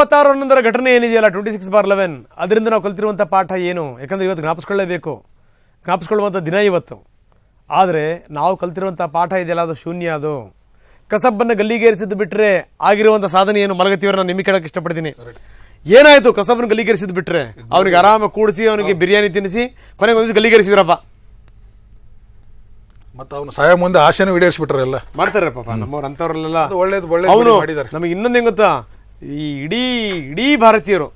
ಇಪ್ಪತ್ತಾರು ಹನ್ನೊಂದರ ಘಟನೆ ಏನಿದೆಯಲ್ಲ ಟ್ವೆಂಟಿ ಸಿಕ್ಸ್ ಬಾರ್ ಲೆವೆನ್ ಅದರಿಂದ ನಾವು ಕಲ್ತಿರುವಂಥ ಪಾಠ ಏನು? ಯಾಕಂದರೆ ಇವತ್ತು ಜ್ಞಾಪಿಸ್ಕೊಳ್ಳೇಬೇಕು. ಜ್ಞಾಪಿಸ್ಕೊಳ್ಳುವಂಥ ದಿನ ಇವತ್ತು. ಆದರೆ ನಾವು ಕಲ್ತಿರುವಂಥ ಪಾಠ ಇದೆಯಲ್ಲ ಅದು ಶೂನ್ಯ ಅದು. ಕಸಬನ್ನು ಗಲ್ಲಿಗೇರಿಸಿದ್ದು ಬಿಟ್ಟರೆ ಆಗಿರುವಂಥ ಸಾಧನೆ ಏನು? ಮಲಗತ್ತಿಯವ್ರ ನಾನು ನಿಮಗೆ ಕೇಳಕ್ಕೆ ಇಷ್ಟಪಡ್ತೀನಿ. ಏನಾಯ್ತು? ಕಸಬನ್ನು ಗಲ್ಲಿಗೇರಿಸಿದ್ದು ಬಿಟ್ಟರೆ ಅವನಿಗೆ ಆರಾಮ ಕೂಡಿಸಿ ಅವನಿಗೆ ಬಿರಿಯಾನಿ ತಿನ್ನಿಸಿ ಕೊನೆಗೆ ಒಂದು ಗಲ್ಲಿಗೇರಿಸಿದ್ರಪ್ಪ. ಮತ್ತೆ ಅವನು ಸಹಾಯ ಮುಂದೆ ಆಶೆನೂ ಈಡೇರಿಸ್ಬಿಟ್ರಲ್ಲ ಮಾಡ್ತಾರೆ ಪಾಪ. ನಮ್ಮವ್ರು ಅಂಥವ್ರಲ್ಲೆಲ್ಲ ಒಳ್ಳೇದು ಒಳ್ಳೆ ಅವನು ಮಾಡಿದ್ದಾರೆ. ನಮಗೆ ಇನ್ನೊಂದು ಹೆಂಗ್ ಗೊತ್ತಾ? ಈ ಇಡೀ ಇಡೀ ಭಾರತೀಯರು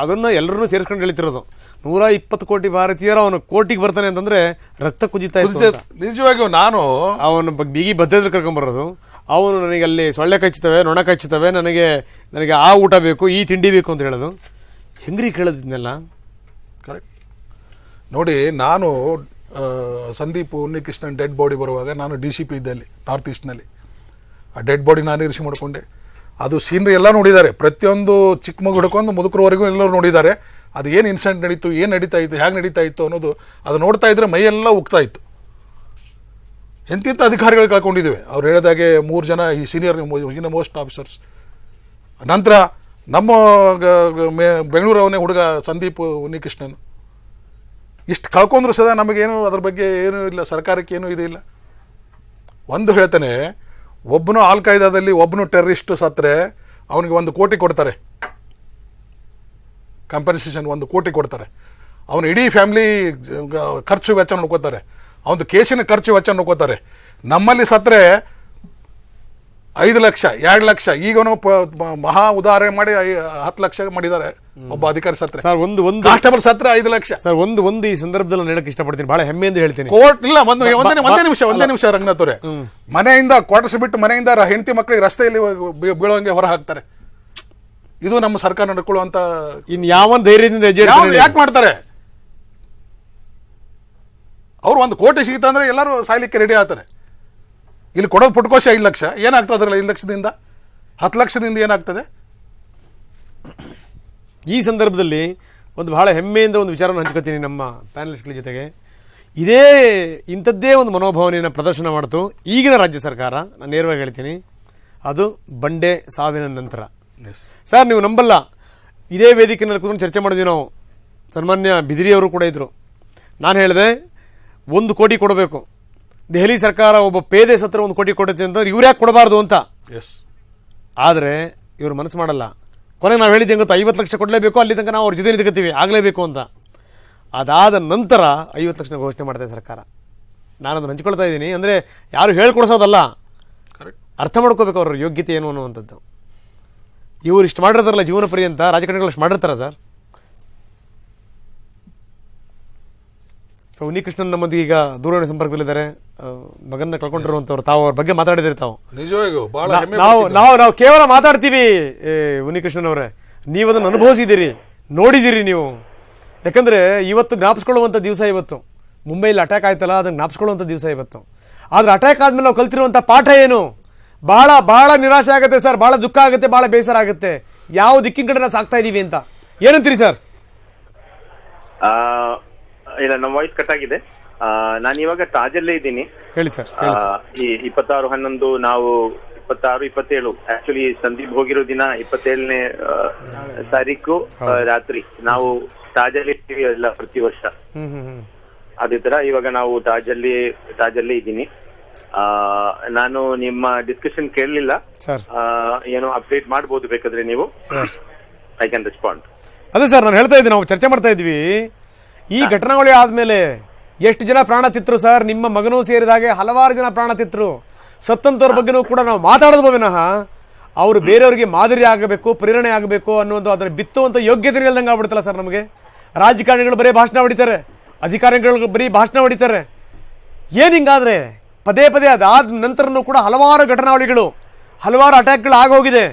ಅದನ್ನು ಎಲ್ಲರೂ ಸೇರಿಸ್ಕೊಂಡು ಹೇಳ್ತಿರೋದು. ನೂರ ಇಪ್ಪತ್ತು ಕೋಟಿ ಭಾರತೀಯರು ಅವನು ಕೋಟಿಗೆ ಬರ್ತಾನೆ ಅಂತಂದ್ರೆ ರಕ್ತ ಕುಜಿತಾ ಇತ್ತು. ನಿಜವಾಗಿಯೂ ನಾನು ಅವನು ಬಿಗಿ ಬದ್ಧತೆ ಕರ್ಕೊಂಬರೋದು ಅವನು ನನಗೆ ಅಲ್ಲಿ ಸೊಳ್ಳೆ ಕಚ್ಚುತ್ತವೆ ನೊಣ ಕಚ್ಚುತ್ತವೆ ನನಗೆ ನನಗೆ ಆ ಊಟ ಬೇಕು ಈ ತಿಂಡಿ ಬೇಕು ಅಂತ ಹೇಳೋದು. ಹೆಂಗ್ರಿ ಕೇಳೋದಿದ್ನೆಲ್ಲ? ಕರೆಕ್ಟ್ ನೋಡಿ ನಾನು ಸಂದೀಪ್ ಉನ್ನಿಕೃಷ್ಣನ್ ಡೆಡ್ ಬಾಡಿ ಬರುವಾಗ ನಾನು ಡಿ ಸಿ ಪಿ ಇದ್ದೆ ಅಲ್ಲಿ ನಾರ್ತ್ ಈಸ್ಟ್ನಲ್ಲಿ ಆ ಡೆಡ್ ಬಾಡಿ ನಾನು ಇರಿಸಿ ಮಾಡ್ಕೊಂಡೆ ಅದು ಸೀನ್ರಿ ಎಲ್ಲ ನೋಡಿದ್ದಾರೆ. ಪ್ರತಿಯೊಂದು ಚಿಕ್ಕ ಮಗು ಹಿಡ್ಕೊಂಡು ಮುದುಕರವರೆಗೂ ಎಲ್ಲರೂ ನೋಡಿದ್ದಾರೆ. ಅದು ಏನು ಇನ್ಸಿಡೆಂಟ್ ನಡೀತು, ಏನು ನಡೀತಾ ಇತ್ತು ಹೇಗೆ ನಡೀತಾ ಇತ್ತು ಅನ್ನೋದು ಅದು ನೋಡ್ತಾ ಇದ್ರೆ ಮೈಯೆಲ್ಲ ಉಗ್ತಾ ಇತ್ತು. ಎಂತಿಂಥ ಅಧಿಕಾರಿಗಳು ಕಳ್ಕೊಂಡಿದ್ದೇವೆ ಅವ್ರು ಹೇಳಿದಾಗೆ ಮೂರು ಜನ ಈ ಸೀನಿಯರ್ ಸೀನಿಯರ್ ಮೋಸ್ಟ್ ಆಫೀಸರ್ಸ್ ನಂತರ ನಮ್ಮ ಮೇ- ಬೆಂಗಳೂರವನೇ ಹುಡುಗ ಸಂದೀಪ್ ಉನ್ನಿಕೃಷ್ಣನ್. ಇಷ್ಟು ಕಳ್ಕೊಂಡ್ರು ಸದಾ ನಮಗೇನು ಅದ್ರ ಬಗ್ಗೆ ಏನೂ ಇಲ್ಲ, ಸರ್ಕಾರಕ್ಕೆ ಏನೂ ಇದಿಲ್ಲ ಒಂದು ಹೇಳ್ತಾನೆ ಒಬ್ಬನು ಆಲ್ ಕಾಯ್ದಾದಲ್ಲಿ ಒಬ್ಬನು ಟೆರರಿಸ್ಟ್ ಸತ್ತರೆ, ಅವನಿಗೆ ಒಂದು ಕೋಟಿ ಕೊಡ್ತಾರೆ. ಕಂಪನ್ಸೇಷನ್ ಒಂದು ಕೋಟಿ ಕೊಡ್ತಾರೆ. ಅವನು ಇಡೀ ಫ್ಯಾಮಿಲಿ ಖರ್ಚು ವೆಚ್ಚ ನೋಡ್ಕೋತಾರೆ. ಅವನು ಕೇಸಿನ ಖರ್ಚು ವೆಚ್ಚ ನೋಡ್ಕೋತಾರೆ. ನಮ್ಮಲ್ಲಿ ಸತ್ರೆ ಐದು ಲಕ್ಷ ಎರಡು ಲಕ್ಷ. ಈಗನು ಮಹಾ ಉದಾಹರಣೆ ಮಾಡಿ ಹತ್ತು ಲಕ್ಷ ಮಾಡಿದ್ದಾರೆ ಒಬ್ಬ ಅಧಿಕಾರಿ ಸತ್ರ. ಸರ್ ಒಂದು ಒಂದು ಕಾನ್ಸ್ಟೇಬಲ್ ಸತ್ರ ಐದು ಲಕ್ಷ. ಸರ್ ಒಂದು ಒಂದು ಈ ಸಂದರ್ಭದಲ್ಲಿ ಹೇಳಕ್ ಇಷ್ಟಪಡ್ತೀನಿ. ಬಹಳ ಹೆಮ್ಮೆಯಿಂದ ಹೇಳ್ತೀನಿ. ಕೋರ್ಟ್ ಇಲ್ಲ ಒಂದು ಒಂದೇ ಒಂದೇ ನಿಮಿಷ ಒಂದೇ ನಿಮಿಷ ರಂಗನಾಥ್ ಅವರೇ. ಮನೆಯಿಂದ ಕ್ವಾರ್ಟರ್ಸ್ ಬಿಟ್ಟು ಮನೆಯಿಂದ ಹೆಂಡತಿ ಮಕ್ಕಳಿಗೆ ರಸ್ತೆಯಲ್ಲಿ ಬೀಳೋಂಗೆ ಹೊರ ಹಾಕ್ತಾರೆ ಇದು ನಮ್ಮ ಸರ್ಕಾರ ನಡ್ಕೊಳ್ಳುವಂತ ಇನ್ ಯಾವ ಧೈರ್ಯದಿಂದ ಯಾಕೆ ಮಾಡ್ತಾರೆ? ಅವ್ರು ಒಂದು ಕೋಟಿ ಸಿಗುತ್ತಾ ಅಂದ್ರೆ ಎಲ್ಲರೂ ಸಾಯ್ಲಿಕ್ಕೆ ರೆಡಿ ಆಗ್ತಾರೆ. ಇಲ್ಲಿ ಕೊಡೋದು ಪುಟ್ಕೋಶ ಐದು ಲಕ್ಷ. ಏನಾಗ್ತದೆ ಅದರಲ್ಲಿ ಐದು ಲಕ್ಷದಿಂದ? ಹತ್ತು ಲಕ್ಷದಿಂದ ಏನಾಗ್ತದೆ? ಈ ಸಂದರ್ಭದಲ್ಲಿ ಒಂದು ಬಹಳ ಹೆಮ್ಮೆಯಿಂದ ಒಂದು ವಿಚಾರವನ್ನು ಹಂಚ್ಕೊತೀನಿ ನಮ್ಮ ಪ್ಯಾನಲಿಸ್ಟ್ಗಳ ಜೊತೆಗೆ. ಇದೇ ಇಂಥದ್ದೇ ಒಂದು ಮನೋಭಾವನೆಯನ್ನು ಪ್ರದರ್ಶನ ಮಾಡಿತು ಈಗಿನ ರಾಜ್ಯ ಸರ್ಕಾರ. ನಾನು ನೇರವಾಗಿ ಹೇಳ್ತೀನಿ ಅದು ಬಂಡೆ ಸಾವಿನ ನಂತರ. ಸರ್ ನೀವು ನಂಬಲ್ಲ. ಇದೇ ವೇದಿಕೆಯಲ್ಲಿ ಕೂತ್ಕೊಂಡು ಚರ್ಚೆ ಮಾಡಿದ್ವಿ ನಾವು. ಸನ್ಮಾನ್ಯ ಬಿದಿರಿಯವರು ಕೂಡ ಇದ್ದರು ನಾನು ಹೇಳಿದೆ ಒಂದು ಕೋಟಿ ಕೊಡಬೇಕು. ದೆಹಲಿ ಸರ್ಕಾರ ಒಬ್ಬ ಪೇದೆ ಸತ್ರ ಒಂದು ಕೋಟಿ ಕೊಡುತ್ತೆ ಅಂತಂದ್ರೆ ಇವ್ರು ಯಾಕೆ ಕೊಡಬಾರ್ದು ಅಂತ? ಎಸ್. ಆದರೆ ಇವರು ಮನಸ್ಸು ಮಾಡಲ್ಲ. ಕೊನೆಗೆ ನಾವು ಹೇಳಿದ್ದೆ ಗೊತ್ತಾ ಐವತ್ತು ಲಕ್ಷ ಕೊಡಲೇಬೇಕು ಅಲ್ಲಿ ತನಕ ನಾವು ಅವ್ರ ಜೊತೆ ನಿಂತ್ಕೊತೀವಿ ಆಗಲೇಬೇಕು ಅಂತ. ಅದಾದ ನಂತರ ಐವತ್ತು ಲಕ್ಷ ಘೋಷಣೆ ಮಾಡಿದೆ ಸರ್ಕಾರ. ನಾನು ಅದನ್ನು ಹಂಚ್ಕೊಳ್ತಾ ಇದ್ದೀನಿ. ಅಂದರೆ ಯಾರು ಹೇಳ್ಕೊಡ್ಸೋದಲ್ಲ. ಅರ್ಥ ಮಾಡ್ಕೋಬೇಕು ಅವ್ರ ಯೋಗ್ಯತೆ ಏನು ಅನ್ನುವಂಥದ್ದು. ಇವರು ಇಷ್ಟು ಮಾಡಿರ್ತಾರಲ್ಲ ಜೀವನ ಪರ್ಯಂತ ರಾಜಕಾರಣಿಗಳು ಇಷ್ಟು ಮಾಡಿರ್ತಾರ ಸರ್. ಸೊ ಉನ್ನಿಕೃಷ್ಣನ್ ನಮ್ಮೊಂದಿಗೆ ಈಗ ದೂರವಾಣಿ ಸಂಪರ್ಕದಲ್ಲಿದ್ದಾರೆ. ಆ, ಮಗನ್ನ ಕಳ್ಕೊಂಡಿರುವಂಥವ್ರು ತಾವು ಅವ್ರ ಬಗ್ಗೆ ಮಾತಾಡಿದಿರಿ ತಾವು. ನಿಜವಾಗಿಯೂ ಬಹಳ ನಾವು ನಾವು ನಾವು ಕೇವಲ ಮಾತಾಡ್ತೀವಿ ಉನ್ನಿಕೃಷ್ಣನ್ ಅವರೇ ನೀವು ಅದನ್ನು ಅನುಭವಿಸಿದ್ದೀರಿ ನೋಡಿದ್ದೀರಿ ನೀವು. ಯಾಕಂದ್ರೆ ಇವತ್ತು ಜ್ಞಾಪಿಸ್ಕೊಳ್ಳುವಂಥ ದಿವಸ ಇವತ್ತು. ಮುಂಬೈಲಿ ಅಟ್ಯಾಕ್ ಆಯ್ತಲ್ಲ ಅದನ್ನು ಜ್ಞಾಪಿಸ್ಕೊಳ್ಳುವಂಥ ದಿವಸ ಇವತ್ತು. ಆದ್ರೆ ಅಟ್ಯಾಕ್ ಆದ್ಮೇಲೆ ನಾವು ಕಲ್ತಿರುವಂಥ ಪಾಠ ಏನು? ಬಹಳ ಬಹಳ ನಿರಾಶೆ ಆಗುತ್ತೆ ಸರ್ ಬಹಳ ದುಃಖ ಆಗುತ್ತೆ ಬಹಳ ಬೇಸರ ಆಗುತ್ತೆ. ಯಾವ ದಿಕ್ಕಿನ ಕಡೆ ನಾವು ಸಾಕ್ತಾ ಇದೀವಿ ಅಂತ. ಏನಂತೀರಿ ಸರ್? ಆ, ಇಲ್ಲ ನಮ್ಮ ವಾಯ್ಸ್ ಕಟ್ ಆಗಿದೆ. ನಾನು ಇವಾಗ ತಾಜಲ್ಲೇ ಇದ್ದೀನಿ. ಹೇಳಿ ಸರ್ ಈ ಇಪ್ಪತ್ತಾರು ಹನ್ನೊಂದು ನಾವು ಇಪ್ಪತ್ತಾರು ಇಪ್ಪತ್ತೇಳು. ಆಕ್ಚುಲಿ ಸಂದೀಪ್ ಹೋಗಿರೋ ದಿನ ಇಪ್ಪತ್ತೇಳನೇ ತಾರೀಕು ರಾತ್ರಿ. ನಾವು ತಾಜಲ್ಲಿ ಇರ್ತೀವಿ ಎಲ್ಲ ಪ್ರತಿ ವರ್ಷ. ಅದೇ ತರ ಇವಾಗ ನಾವು ತಾಜಲ್ಲಿ ತಾಜಲ್ಲೇ ಇದ್ದೀನಿ. ಆ, ನಾನು ನಿಮ್ಮ ಡಿಸ್ಕಷನ್ ಕೇಳಲಿಲ್ಲ. ಏನೋ ಅಪ್ಡೇಟ್ ಮಾಡಬಹುದು ಬೇಕಾದ್ರೆ ನೀವು? ಐ ಕ್ಯಾನ್ ರೆಸ್ಪಾಂಡ್ ಅದೇ ಸರ್ ನಾನು ಹೇಳ್ತಾ ಇದ್ದೀನಿ ನಾವು ಚರ್ಚೆ ಮಾಡ್ತಾ ಇದ್ವಿ ಈ ಘಟನಾವಳಿ ಆದ್ಮೇಲೆ ಎಷ್ಟು ಜನ ಪ್ರಾಣ ತಿತ್ತರು ಸರ್? ನಿಮ್ಮ ಮಗನೂ ಸೇರಿದ ಹಾಗೆ ಹಲವಾರು ಜನ ಪ್ರಾಣ ತಿತ್ತರು ಸತ್ತಂತವ್ರ ಬಗ್ಗೆನೂ ಕೂಡ ನಾವು ಮಾತಾಡೋದು ವಿನಃ ಅವರು ಬೇರೆಯವರಿಗೆ ಮಾದರಿ ಆಗಬೇಕು, ಪ್ರೇರಣೆ ಆಗಬೇಕು ಅನ್ನುವಂಥ ಅದನ್ನು ಬಿತ್ತುವಂಥ ಯೋಗ್ಯತೆ ಇಲ್ದಂಗೆ ಆಗ್ಬಿಡ್ತಲ್ಲ ಸರ್ ನಮಗೆ? ರಾಜಕಾರಣಿಗಳು ಬರೀ ಭಾಷಣ ಹೊಡಿತಾರೆ. ಅಧಿಕಾರಿಗಳು ಬರೀ ಭಾಷಣ ಹೊಡಿತಾರೆ. ಏನು ಹಿಂಗಾದ್ರೆ? ಪದೇ ಪದೇ ಅದಾದ ನಂತರನೂ ಕೂಡ ಹಲವಾರು ಘಟನಾವಳಿಗಳು, ಹಲವಾರು ಅಟ್ಯಾಕ್ಗಳು ಆಗೋಗಿದೆ.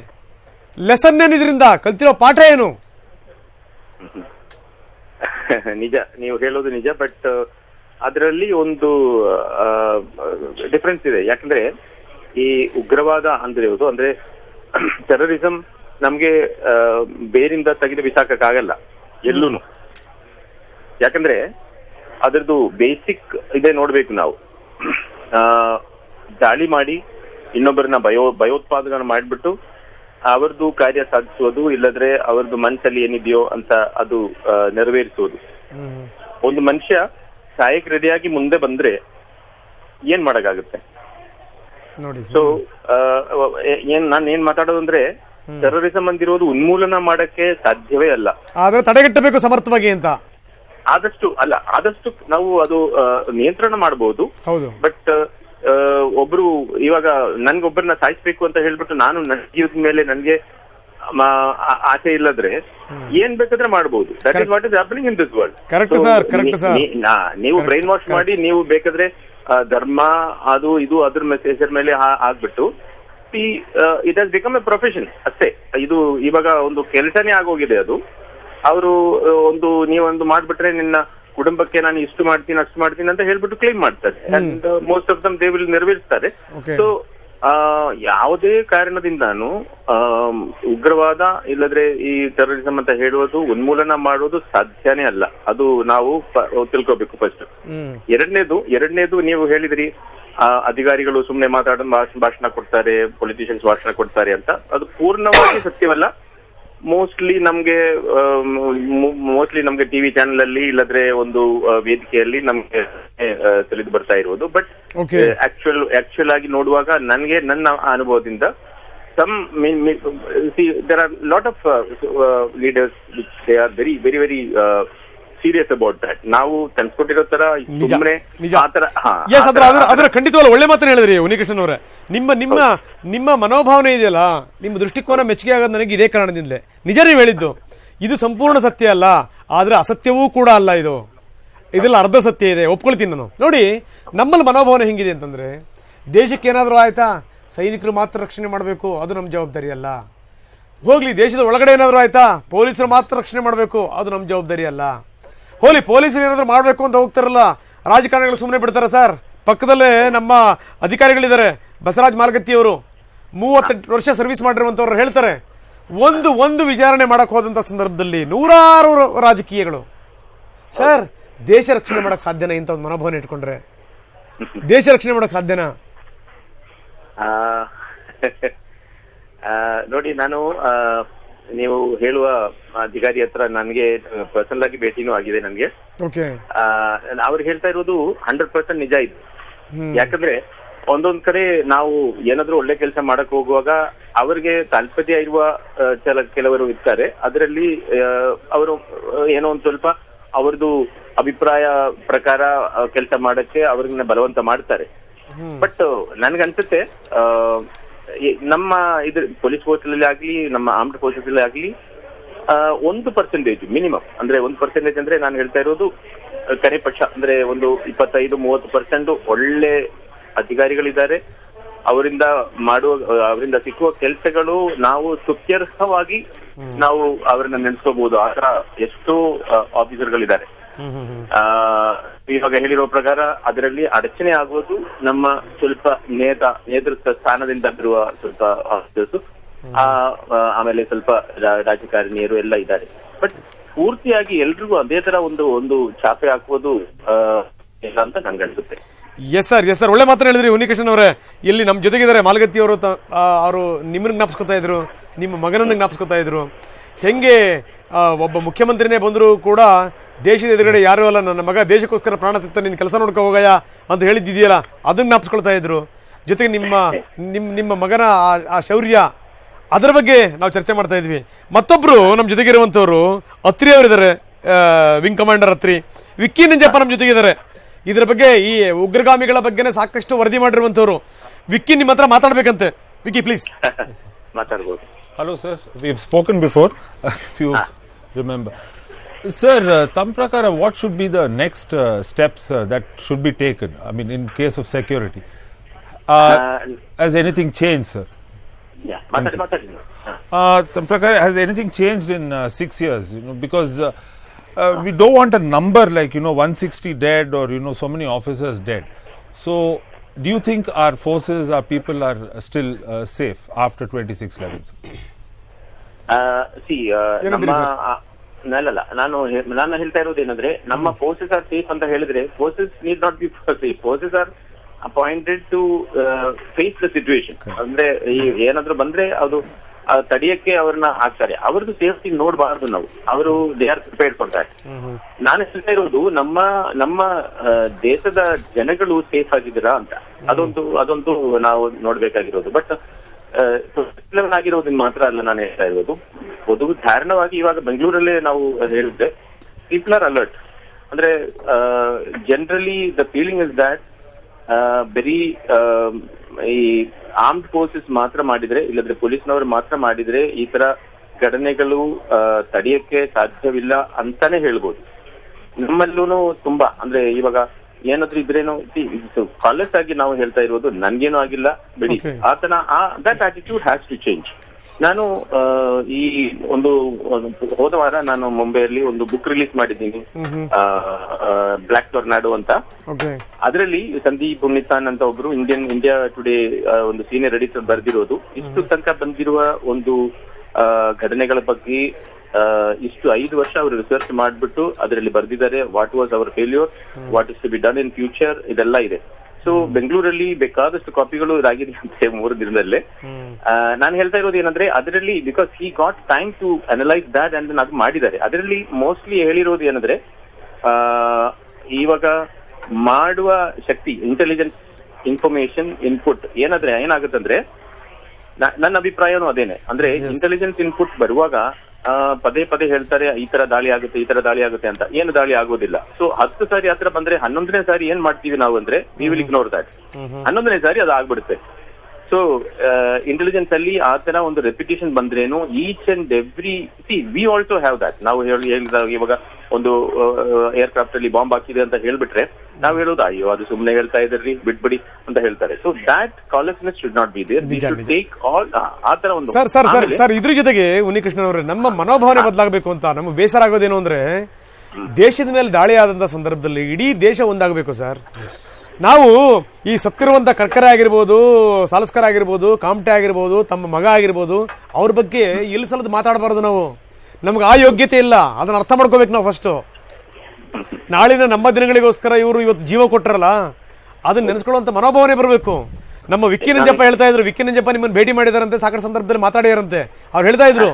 ಲೆಸನ್ ಏನು ಇದರಿಂದ ಕಲ್ತಿರೋ ಪಾಠ ಏನು? ನಿಜ, ನೀವು ಹೇಳೋದು ನಿಜ ಬಟ್ ಅದರಲ್ಲಿ ಒಂದು ಡಿಫ್ರೆನ್ಸ್ ಇದೆ. ಯಾಕಂದ್ರೆ ಈ ಉಗ್ರವಾದ ಅಂದ್ರೆ ಇದು ಅಂದ್ರೆ ಟೆರರಿಸಂ ನಮ್ಗೆ ಬೇರಿಂದ ತೆಗೆದು ಬಿಸಾಕಕ್ಕಾಗಲ್ಲ ಎಲ್ಲೂನು. ಯಾಕಂದ್ರೆ ಅದರದ್ದು ಬೇಸಿಕ್ ಇದೆ ನೋಡ್ಬೇಕು ನಾವು. ದಾಳಿ ಮಾಡಿ ಇನ್ನೊಬ್ಬರನ್ನ ಭಯೋ ಭಯೋತ್ಪಾದನೆ ಮಾಡಿಬಿಟ್ಟು ಅವರದ್ದು ಕಾರ್ಯ ಸಾಧಿಸುವುದು ಇಲ್ಲದ್ರೆ ಅವರದ್ದು ಮನಸ್ಸಲ್ಲಿ ಏನಿದೆಯೋ ಅಂತ ಅದು ನೆರವೇರಿಸುವುದು. ಒಂದು ಮನುಷ್ಯ ಸಾಯಕ್ ರೆಡಿಯಾಗಿ ಮುಂದೆ ಬಂದ್ರೆ ಏನ್ ಮಾಡಕ್ಕಾಗುತ್ತೆ? ನೋಡಿ. ಸೊ ಏನ್ ನಾನು ಏನ್ ಮಾತಾಡೋದು ಅಂದ್ರೆ ಟೆರರಿಸಂ ಅಂದಿರೋದು ಉನ್ಮೂಲನ ಮಾಡಕ್ಕೆ ಸಾಧ್ಯವೇ ಅಲ್ಲ. ಆದ್ರೆ ತಡೆಗಟ್ಟಬೇಕು ಸಮರ್ಥವಾಗಿ ಅಂತ. ಆದಷ್ಟು ಅಲ್ಲ ಆದಷ್ಟು ನಾವು ಅದು ನಿಯಂತ್ರಣ ಮಾಡಬಹುದು ಹೌದು. ಬಟ್ ಒಬ್ರು ಇವಾಗ ನನ್ಗೊಬ್ಬರನ್ನ ಸಾಯಿಸ್ಬೇಕು ಅಂತ ಹೇಳ್ಬಿಟ್ಟು ನಾನು ನನ್ನ ಜೀವದ ಮೇಲೆ ನನ್ಗೆ ಆಸೆ ಇಲ್ಲದ್ರೆ ಏನ್ ಬೇಕಾದ್ರೆ ಮಾಡಬಹುದು that is what is happening in this world. ನೀವು ಬ್ರೈನ್ ವಾಶ್ ಮಾಡಿ ನೀವು ಬೇಕಾದ್ರೆ ಧರ್ಮ ಅದು ಇದು ಅದ್ರ ಮೆಸೇಜ್ ಮೇಲೆ ಆಗ್ಬಿಟ್ಟು it has become A profession ಅಷ್ಟೇ. ಇದು ಇವಾಗ ಒಂದು ಕೆಲಸನೇ ಆಗೋಗಿದೆ ಅದು. ಅವರು ಒಂದು ನೀವೊಂದು ಮಾಡ್ಬಿಟ್ರೆ ನಿನ್ನ ಕುಟುಂಬಕ್ಕೆ ನಾನು ಇಷ್ಟು ಮಾಡ್ತೀನಿ ಅಷ್ಟು ಮಾಡ್ತೀನಿ ಅಂತ ಹೇಳ್ಬಿಟ್ಟು ಕ್ಲೀನ್ ಮಾಡ್ತಾರೆ. And most of them they will ನೆರವೇರಿಸ್ತಾರೆ. So ಯಾವುದೇ ಕಾರಣದಿಂದಾನು ಆ ಉಗ್ರವಾದ ಇಲ್ಲದ್ರೆ ಈ ಟೆರರಿಸಂ ಅಂತ ಹೇಳುವುದು ಉನ್ಮೂಲನ ಮಾಡುವುದು ಸಾಧ್ಯನೇ ಅಲ್ಲ. ಅದು ನಾವು ತಿಳ್ಕೋಬೇಕು ಫಸ್ಟ್ ಎರಡನೇದು ಎರಡನೇದು ನೀವು ಹೇಳಿದ್ರಿ ಆ, ಅಧಿಕಾರಿಗಳು ಸುಮ್ಮನೆ ಮಾತಾಡೋ ಭಾಷ- ಭಾಷಣ ಕೊಡ್ತಾರೆ ಪೊಲಿಟಿಷಿಯನ್ಸ್ ಭಾಷಣ ಕೊಡ್ತಾರೆ ಅಂತ. ಅದು ಪೂರ್ಣವಾಗಿ ಸತ್ಯವಲ್ಲ. ಮೋಸ್ಟ್ಲಿ ನಮ್ಗೆ ಮೋಸ್ಟ್ಲಿ ನಮ್ಗೆ ಟಿವಿ ಚಾನೆಲ್ ಅಲ್ಲಿ ಇಲ್ಲದ್ರೆ ಒಂದು ಆ, ವೇದಿಕೆಯಲ್ಲಿ ನಮ್ಗೆ ಆ, ತಿಳಿದು ಬರ್ತಾ ಇರುವುದು ಬಟ್ ಆಕ್ಚುಲ್ ಆಕ್ಚುಯಲ್ ಆಕ್ಚುಯಲ್ ಆಗಿ ನೋಡುವಾಗ ನನ್ಗೆ ನನ್ನ ಅನುಭವದಿಂದ some see there are lot of leaders they are very very very serious about that ನಾವು ತನ್ಸ್ಕೊಟ್ಟಿರೋ ತರ ಸುಮ್ಮನೆ ಆತರ ಎಸ್ ಅದ್ರ ಅದರ ಖಂಡಿತವಲ್ಲ ಒಳ್ಳೆ ಮಾತನ್ನ ಹೇಳಿದ್ರಿ ಉನಿಕೃಷ್ಣನ್ ಅವರೇ. ನಿಮ್ಮ ನಿಮ್ಮ ನಿಮ್ಮ ಮನೋಭಾವನೆ ಇದೆಯಲ್ಲ ನಿಮ್ಮ ದೃಷ್ಟಿಕೋನ ಮೆಚ್ಚುಗೆ ಆಗೋದು ನನಗೆ ಇದೇ ಕಾರಣದಿಂದಲೇ. ನಿಜ ನೀವು ಹೇಳಿದ್ದು. ಇದು ಸಂಪೂರ್ಣ ಸತ್ಯ ಅಲ್ಲ ಆದ್ರೆ ಅಸತ್ಯವೂ ಕೂಡ ಅಲ್ಲ ಇದು. ಇದೆಲ್ಲ ಅರ್ಧ ಸತ್ಯ ಇದೆ ಒಪ್ಕೊಳ್ತೀನಿ ನಾನು. ನೋಡಿ ನಮ್ಮಲ್ಲಿ ಮನೋಭಾವನೆ ಹೆಂಗಿದೆ ಅಂತಂದ್ರೆ ದೇಶಕ್ಕೆ ಏನಾದರೂ ಆಯ್ತಾ? ಸೈನಿಕರು ಮಾತ್ರ ರಕ್ಷಣೆ ಮಾಡಬೇಕು ಅದು ನಮ್ಮ ಜವಾಬ್ದಾರಿ ಅಲ್ಲ. ಹೋಗ್ಲಿ ದೇಶದ ಒಳಗಡೆ ಏನಾದರೂ ಆಯ್ತಾ? ಪೊಲೀಸರು ಮಾತ್ರ ರಕ್ಷಣೆ ಮಾಡಬೇಕು ಅದು ನಮ್ಮ ಜವಾಬ್ದಾರಿ ಅಲ್ಲ. ಹೋಗ್ಲಿ ಪೊಲೀಸರು ಏನಾದರೂ ಮಾಡಬೇಕು ಅಂತ ಹೋಗ್ತಾರಲ್ಲ, ರಾಜಕಾರಣಿಗಳು ಸುಮ್ಮನೆ ಬಿಡ್ತಾರೆ ಸರ್? ಪಕ್ಕದಲ್ಲೇ ನಮ್ಮ ಅಧಿಕಾರಿಗಳಿದ್ದಾರೆ, ಬಸವರಾಜ್ ಮಾಲ್ಗತ್ತಿಯವರು. ಮೂವತ್ತೆಂಟು ವರ್ಷ ಸರ್ವಿಸ್ ಮಾಡಿರುವಂಥವ್ರು ಹೇಳ್ತಾರೆ, ಒಂದು ಒಂದು ವಿಚಾರಣೆ ಮಾಡೋಕ್ಕೆ ಹೋದಂಥ ಸಂದರ್ಭದಲ್ಲಿ ನೂರಾರು ರಾಜಕೀಯಗಳು. ಸರ್, ದೇಶ ರಕ್ಷಣೆ ಮಾಡೋಕ್ಕೆ ಸಾಧ್ಯನಾ ಇಂಥ ಒಂದು ಮನೋಭಾವನೆ ಇಟ್ಕೊಂಡ್ರೆ? ದೇಶ ರಕ್ಷಣೆ ಮಾಡಕ್ ಸಾಧ್ಯನಾ? ನೋಡಿ ನಾನು ನೀವು ಹೇಳುವ ಅಧಿಕಾರಿ ಹತ್ರ ನನಗೆ ಪರ್ಸನಲ್ ಆಗಿ ಭೇಟಿನೂ ಆಗಿದೆ ನನಗೆ. ಅವ್ರು ಹೇಳ್ತಾ ಇರೋದು ಹಂಡ್ರೆಡ್ ಪರ್ಸೆಂಟ್ ನಿಜ ಇದು. ಯಾಕಂದ್ರೆ ಒಂದೊಂದ್ ಕಡೆ ನಾವು ಏನಾದ್ರೂ ಒಳ್ಳೆ ಕೆಲಸ ಮಾಡಕ್ ಹೋಗುವಾಗ ಅವರಿಗೆ ತಾಲ್ಪರ್ಯ ಇರುವ ಕೆಲ ಕೆಲವರು ಇರ್ತಾರೆ. ಅದರಲ್ಲಿ ಅವರು ಏನೋ ಒಂದ್ ಸ್ವಲ್ಪ ಅವ್ರದ್ದು ಅಭಿಪ್ರಾಯ ಪ್ರಕಾರ ಕೆಲಸ ಮಾಡಕ್ಕೆ ಅವ್ರನ್ನ ಬಲವಂತ ಮಾಡ್ತಾರೆ. ಬಟ್ ನನ್ಗನ್ಸುತ್ತೆ ನಮ್ಮ ಇದು ಪೊಲೀಸ್ ಫೋರ್ಸ್ ಅಲ್ಲಿ ಆಗ್ಲಿ ನಮ್ಮ ಆರ್ಮ್ಡ್ ಫೋರ್ಸಸ್ ಅಲ್ಲಿ ಆಗ್ಲಿ ಒಂದು ಪರ್ಸೆಂಟೇಜ್ ಮಿನಿಮಮ್ ಅಂದ್ರೆ ಒಂದು ಪರ್ಸೆಂಟೇಜ್ ಅಂದ್ರೆ ನಾನು ಹೇಳ್ತಾ ಇರೋದು ಕರೆ ಪಕ್ಷ ಅಂದ್ರೆ ಒಂದು ಇಪ್ಪತ್ತೈದು ಮೂವತ್ತು ಪರ್ಸೆಂಟ್ ಒಳ್ಳೆ ಅಧಿಕಾರಿಗಳಿದ್ದಾರೆ. ಅವರಿಂದ ಮಾಡುವ ಅವರಿಂದ ಸಿಕ್ಕುವ ಕೆಲಸಗಳು ನಾವು ಸುತ್ಯರ್ಹವಾಗಿ ನಾವು ಅವರನ್ನ ನೆನೆಸ್ಕೋಬಹುದು ಆ ತರ ಎಷ್ಟೋ ಆಫೀಸರ್ಗಳಿದ್ದಾರೆ ಇವಾಗ ಹೇಳಿರೋ ಪ್ರಕಾರ ಅದರಲ್ಲಿ ಅಡಚಣೆ ಆಗುವುದು ನಮ್ಮ ಸ್ವಲ್ಪ ನೇತ, ನೇತೃತ್ವ ಸ್ಥಾನದಿಂದ ಬರುವ ಸ್ವಲ್ಪ ಆ ಆಮೇಲೆ ಸ್ವಲ್ಪ ರಾಜಕಾರಣಿಯರು ಎಲ್ಲ ಇದ್ದಾರೆ. ಬಟ್ ಪೂರ್ತಿಯಾಗಿ ಎಲ್ರಿಗೂ ಅದೇ ತರ ಒಂದು ಒಂದು ಚಾಪೆ ಹಾಕುವುದು ಇಲ್ಲ ಅಂತ ನಂಗೆ ಅನ್ಸುತ್ತೆ. ಎಸ್ ಸರ್ ಎಸ್ ಸರ್ ಒಳ್ಳೆ ಮಾತ್ರ ಹೇಳಿದ್ರಿ ಉನ್ನಿಕೃಷ್ಣನ್ ಅವರೇ. ಇಲ್ಲಿ ನಮ್ಮ ಜೊತೆಗಿದ್ದಾರೆ ಮಾಲಗತ್ತಿ ಅವರು ಅವರು ನಿಮ್ಮನ್ನ ಜ್ಞಾಪಿಸ್ಕೊತಾ ಇದ್ರು, ನಿಮ್ಮ ಮಗನನ್ನ ಜ್ಞಾಪಿಸ್ಕೊತಾ ಇದ್ರು. ಹೆಂಗೆ ಒಬ್ಬ ಮುಖ್ಯಮಂತ್ರಿನೇ ಬಂದರೂ ಕೂಡ ದೇಶದ ಎದುರುಗಡೆ ಯಾರೂ ಅಲ್ಲ ನನ್ನ ಮಗ ದೇಶಕ್ಕೋಸ್ಕರ ಪ್ರಾಣ ತಿತ್ತ ನಿನ್ನ ಕೆಲಸ ನೋಡ್ಕೊ ಹೋಗಯ್ಯ ಅಂತ ಹೇಳಿದ್ದಿದೆಯಲ್ಲ ಅದನ್ನ ಜ್ಞಾಪಿಸ್ಕೊಳ್ತಾ ಇದ್ರು. ಜೊತೆಗೆ ನಿಮ್ಮ ನಿಮ್ಮ ನಿಮ್ಮ ಮಗನ ಆ- ಆ ಶೌರ್ಯ ಅದರ ಬಗ್ಗೆ ನಾವು ಚರ್ಚೆ ಮಾಡ್ತಾ ಇದ್ವಿ. ಮತ್ತೊಬ್ರು ನಮ್ಮ ಜೊತೆಗಿರುವಂಥವ್ರು ಅತ್ರಿ ಅವರಿದ್ದಾರೆ ವಿಂಗ್ ಕಮಾಂಡರ್ ಅತ್ರಿ. ವಿಕ್ಕಿ ನಿಂಜಪ್ಪ ನಮ್ಮ ಜೊತೆಗಿದ್ದಾರೆ. ಇದರ ಬಗ್ಗೆ ಈ ಉಗ್ರಗಾಮಿಗಳ ಬಗ್ಗೆನೇ ಸಾಕಷ್ಟು ವರದಿ ಮಾಡಿರುವಂಥವ್ರು ವಿಕ್ಕಿ ನಿಮ್ಮ ಹತ್ರ ಮಾತಾಡ್ಬೇಕಂತೆ. ವಿಕ್ಕಿ ಪ್ಲೀಸ್ ಮಾತಾಡ್ಬೋದು. Hello sir we spoken before few remember. Sir, uh, what should be the next uh, steps uh, that should be taken? I mean, in case of security, uh, uh, has anything changed, sir? Yeah, Mataji, Uh, has anything changed in uh, six years? You know, because we don't want a number like you know 160 dead or you know so many officers dead. So, do you think our forces, our people, are still safe after 26 11? see, ಆ, ಅಲ್ಲಲ್ಲ ನಾನು ನಾನು ಹೇಳ್ತಾ ಇರೋದು ಏನಂದ್ರೆ ನಮ್ಮ forces R safe ಅಂತ ಹೇಳಿದ್ರೆ forces need not be safe forces are appointed to face the situation ಅಂದ್ರೆ ಈ ಏನಾದ್ರು ಬಂದ್ರೆ ಅದು ತಡಿಯಕ್ಕೆ ತಡೆಯಕ್ಕೆ ಅವ್ರನ್ನ ಹಾಕ್ತಾರೆ. ಅವ್ರದ್ದು ಸೇಫ್ಟಿ ನೋಡಬಾರ್ದು ನಾವು. ಅವರು they are prepared for that ನಾನು ಹೇಳ್ತಾ ಇರೋದು ನಮ್ಮ ನಮ್ಮ ದೇಶದ ಜನಗಳು ಸೇಫ್ ಆಗಿದ್ದೀರಾ ಅಂತ. ಅದೊಂದು ಅದೊಂದು ನಾವು ನೋಡ್ಬೇಕಾಗಿರೋದು. ಬಟ್ ಆಗಿರೋದನ್ನ ಮಾತ್ರ ಅಲ್ಲ ನಾನು ಹೇಳ್ತಾ ಇರೋದು. ಒಂದು ಧಾರಣವಾಗಿ ಇವಾಗ ಬೆಂಗಳೂರಲ್ಲೇ ನಾವು ಹೇಳಿದ್ದೆ. ಪೀಪಲ್ ಅಲರ್ಟ್ ಅಂದ್ರೆ generally the feeling is that ಬರೀ ಈ ಆರ್ಮ್ಡ್ ಫೋರ್ಸಸ್ ಮಾತ್ರ ಮಾಡಿದ್ರೆ, ಇಲ್ಲದ್ರೆ ಪೊಲೀಸ್ನವರು ಮಾತ್ರ ಮಾಡಿದ್ರೆ ಈ ತರ ಘಟನೆಗಳು ತಡೆಯಕ್ಕೆ ಸಾಧ್ಯವಿಲ್ಲ ಅಂತಾನೆ ಹೇಳ್ಬೋದು. ನಮ್ಮಲ್ಲೂ ತುಂಬಾ, ಅಂದ್ರೆ ಇವಾಗ ಏನಾದ್ರೂ ಇದ್ರೇನು ಕಾಲೇಜ್ ಆಗಿ ನಾವು ಹೇಳ್ತಾ ಇರೋದು ನನ್ಗೇನು ಆಗಿಲ್ಲ ಬಿಡಿ. ಆತನ ಆ that attitude has to change ನಾನು ಈ ಒಂದು ಹೋದ ವಾರ ನಾನು ಮುಂಬೈಯಲ್ಲಿ ಒಂದು ಬುಕ್ ರಿಲೀಸ್ ಮಾಡಿದ್ದೀನಿ. ಬ್ಲಾಕ್ ಟೊರ್ನಾಡೋ ಅಂತ. ಅದರಲ್ಲಿ ಸಂದೀಪ್ ಪುನಿತಾನ್ ಅಂತ ಒಬ್ರು ಇಂಡಿಯನ್ ಇಂಡಿಯಾ ಟುಡೇ ಒಂದು ಸೀನಿಯರ್ ಎಡಿಟರ್ ಬರೆದಿರೋದು. ಇಷ್ಟು ತನಕ ಬಂದಿರುವ ಒಂದು ಘಟನೆಗಳ ಬಗ್ಗೆ ಇಷ್ಟು ಐದು ವರ್ಷ ಅವರು ರಿಸರ್ಚ್ ಮಾಡಿಬಿಟ್ಟು ಅದರಲ್ಲಿ ಬರೆದಿದ್ದಾರೆ what was our failure what is to be done in future ಇದೆಲ್ಲ ಇದೆ. ಸೊ ಬೆಂಗಳೂರಲ್ಲಿ ಬೇಕಾದಷ್ಟು ಕಾಪಿಗಳು ಇದಾಗಿದೆ ಅಂತೆ ಮೂರು ದಿನದಲ್ಲೇ. ನಾನು ಹೇಳ್ತಾ ಇರೋದು ಏನಂದ್ರೆ ಅದರಲ್ಲಿ because he got time to analyse that and ಅದು ಮಾಡಿದ್ದಾರೆ. ಅದರಲ್ಲಿ ಮೋಸ್ಟ್ಲಿ ಹೇಳಿರೋದು ಏನಂದ್ರೆ ಆ, ಇವಾಗ ಮಾಡುವ ಶಕ್ತಿ ಇಂಟೆಲಿಜೆನ್ಸ್ ಇನ್ಫಾರ್ಮೇಶನ್ ಇನ್ಪುಟ್ ಏನಾದ್ರೆ ಏನಾಗುತ್ತಂದ್ರೆ ನನ್ನ ಅಭಿಪ್ರಾಯನೂ ಅದೇನೆ. ಅಂದ್ರೆ ಇಂಟೆಲಿಜೆನ್ಸ್ ಇನ್ಪುಟ್ ಬರುವಾಗ ಪದೇ ಪದೇ ಹೇಳ್ತಾರೆ ಈ ತರ ದಾಳಿ ಆಗುತ್ತೆ ಈ ತರ ದಾಳಿ ಆಗುತ್ತೆ ಅಂತ. ಏನು ದಾಳಿ ಆಗೋದಿಲ್ಲ. ಸೊ ಹತ್ತು ಸಾರಿ ಹತ್ರ ಬಂದ್ರೆ ಹನ್ನೊಂದನೇ ಸಾರಿ ಏನ್ ಮಾಡ್ತೀವಿ ನಾವು ಅಂದ್ರೆ ವಿ ವಿಲ್ ಇಗ್ನೋರ್ ದಾಟ್ ಹನ್ನೊಂದನೇ ಸಾರಿ ಅದು ಆಗ್ಬಿಡುತ್ತೆ. ಸೊ ಇಂಟೆಲಿಜೆನ್ಸ್ ಅಲ್ಲಿ ಆ ತರ ಒಂದು repetition ಬಂದ್ರೇನು each and every see we also have that ನಾವು ಹೇಳಿ ಹೇಳಿದಾಗ ಇವಾಗ ಒಂದು ಏರ್ಕ್ರಾಫ್ಟ್ ಅಲ್ಲಿ ಬಾಂಬ್ ಹಾಕಿದೆ ಅಂತ ಹೇಳ್ಬಿಟ್ರೆ ನಾವು ಹೇಳೋದು ಅಯ್ಯೋ ಅದು ಸುಮ್ಮನೆ ಹೇಳ್ತಾ ಇದ್ರಿ ಬಿಟ್ಬಿಡಿ ಅಂತ ಹೇಳ್ತಾರೆ. So that callousness should not be there should take all ಆ ತರ ಒಂದು ಸರ್ ಸರ್ ಸರ್ ಸರ್ ಇದ್ರ ಜೊತೆಗೆ ಉನ್ನಿಕೃಷ್ಣನ್ ಅವರೇ ನಮ್ಮ ಮನೋಭಾವನೆ ಬದಲಾಗಬೇಕು ಅಂತ ನಮ್ಗೆ ಬೇಸರ ಆಗೋದೇನು ಅಂದ್ರೆ ದೇಶದ ಮೇಲೆ ದಾಳಿ ಆದಂತ ಸಂದರ್ಭದಲ್ಲಿ ಇಡೀ ದೇಶ ಒಂದಾಗಬೇಕು ಸರ್. ನಾವು ಈ ಸತ್ತಿರುವಂತ ಕರ್ಕರೆ ಆಗಿರ್ಬೋದು ಸಾಲಸ್ಕರ ಆಗಿರ್ಬೋದು ಕಾಮಟೆ ಆಗಿರ್ಬೋದು ತಮ್ಮ ಮಗ ಆಗಿರ್ಬೋದು ಅವ್ರ ಬಗ್ಗೆ ಇಲ್ಲಿ ಸಲದ ಮಾತಾಡಬಾರ್ದು ನಾವು. ನಮ್ಗೆ ಆ ಯೋಗ್ಯತೆ ಇಲ್ಲ. ಅದನ್ನ ಅರ್ಥ ಮಾಡ್ಕೋಬೇಕು ನಾವು ಫಸ್ಟ್ ನಾಳಿನ ನಮ್ಮ ದಿನಗಳಿಗೋಸ್ಕರ ಇವರು ಇವತ್ತು ಜೀವ ಕೊಟ್ಟರಲ್ಲ ಅದನ್ನ ನೆನೆಸ್ಕೊಳ್ಳುವಂಥ ಮನೋಭಾವನೆ ಬರಬೇಕು. ನಮ್ಮ ವಿಕ್ಕಿ ನಂಜಪ್ಪ ಹೇಳ್ತಾ ಇದ್ರು ವಿಕ್ಕಿ ನಂಜಪ್ಪ ನಿಮ್ಮನ್ನು ಭೇಟಿ ಮಾಡಿದಾರಂತೆ ಸಾಕಷ್ಟು ಸಂದರ್ಭದಲ್ಲಿ ಮಾತಾಡಿದಾರಂತೆ ಅವ್ರು ಹೇಳ್ತಾ ಇದ್ರು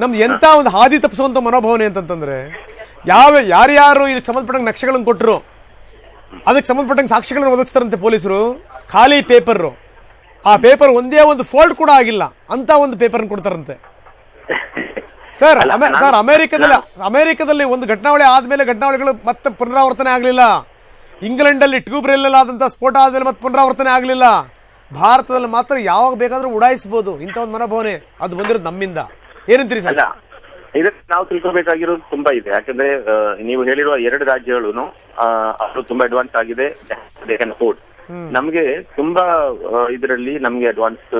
ನಮ್ದು ಎಂತ ಒಂದು ಹಾದಿ ತಪ್ಪಿಸುವಂಥ ಮನೋಭಾವನೆ ಅಂತಂತಂದ್ರೆ ಯಾವ ಯಾರ್ಯಾರು ಇದಕ್ಕೆ ಸಂಬಂಧಪಟ್ಟಂಗೆ ನಕ್ಷೆಗಳನ್ನು ಕೊಟ್ಟರು ಅದಕ್ಕೆ ಸಂಬಂಧಪಟ್ಟಂಗೆ ಸಾಕ್ಷಿಗಳನ್ನು ಒದಗಿಸ್ತಾರಂತೆ ಪೊಲೀಸರು. ಖಾಲಿ ಪೇಪರ್. ಆ ಪೇಪರ್ ಒಂದೇ ಒಂದು ಫೋಲ್ಡ್ ಕೂಡ ಆಗಿಲ್ಲ. ಅಂತ ಒಂದು ಪೇಪರ್ ಕೊಡ್ತಾರಂತೆ. ಸರ್ ಸರ್ ಅಮೆರಿಕದಲ್ಲಿ ಅಮೆರಿಕದಲ್ಲಿ ಒಂದು ಘಟನಾವಳಿ ಆದ್ಮೇಲೆ ಘಟನಾವಳಿಗಳು ಮತ್ತೆ ಪುನರಾವರ್ತನೆ ಆಗಲಿಲ್ಲ. ಇಂಗ್ಲೆಂಡ್ ಅಲ್ಲಿ ಟ್ಯೂಬ್ ರೈಲ್ ಆದಂತ ಸ್ಫೋಟ ಆದ್ಮೇಲೆ ಮತ್ತೆ ಪುನರಾವರ್ತನೆ ಆಗಲಿಲ್ಲ. ಭಾರತದಲ್ಲಿ ಮಾತ್ರ ಯಾವಾಗ ಬೇಕಾದ್ರೂ ಉಡಾಯಿಸಬಹುದು ಇಂಥ ಒಂದು ಮನೋಭಾವನೆ ಅದು ಬಂದಿರೋದು ನಮ್ಮಿಂದ. ಏನಂತೀರಿ ಸರ್? ಇದಕ್ಕೆ ನಾವು ತಿಳ್ಕೊಬೇಕಾಗಿರೋದು ತುಂಬಾ ಇದೆ. ಯಾಕಂದ್ರೆ ನೀವು ಹೇಳಿರುವ ಎರಡು ರಾಜ್ಯಗಳು ಅವರು ತುಂಬಾ ಅಡ್ವಾನ್ಸ್ ಆಗಿದೆ. ದೇ ಕ್ಯಾನ್ ಅಫೋರ್ಡ್ ನಮ್ಗೆ ತುಂಬಾ ಇದರಲ್ಲಿ ನಮ್ಗೆ ಅಡ್ವಾನ್ಸ್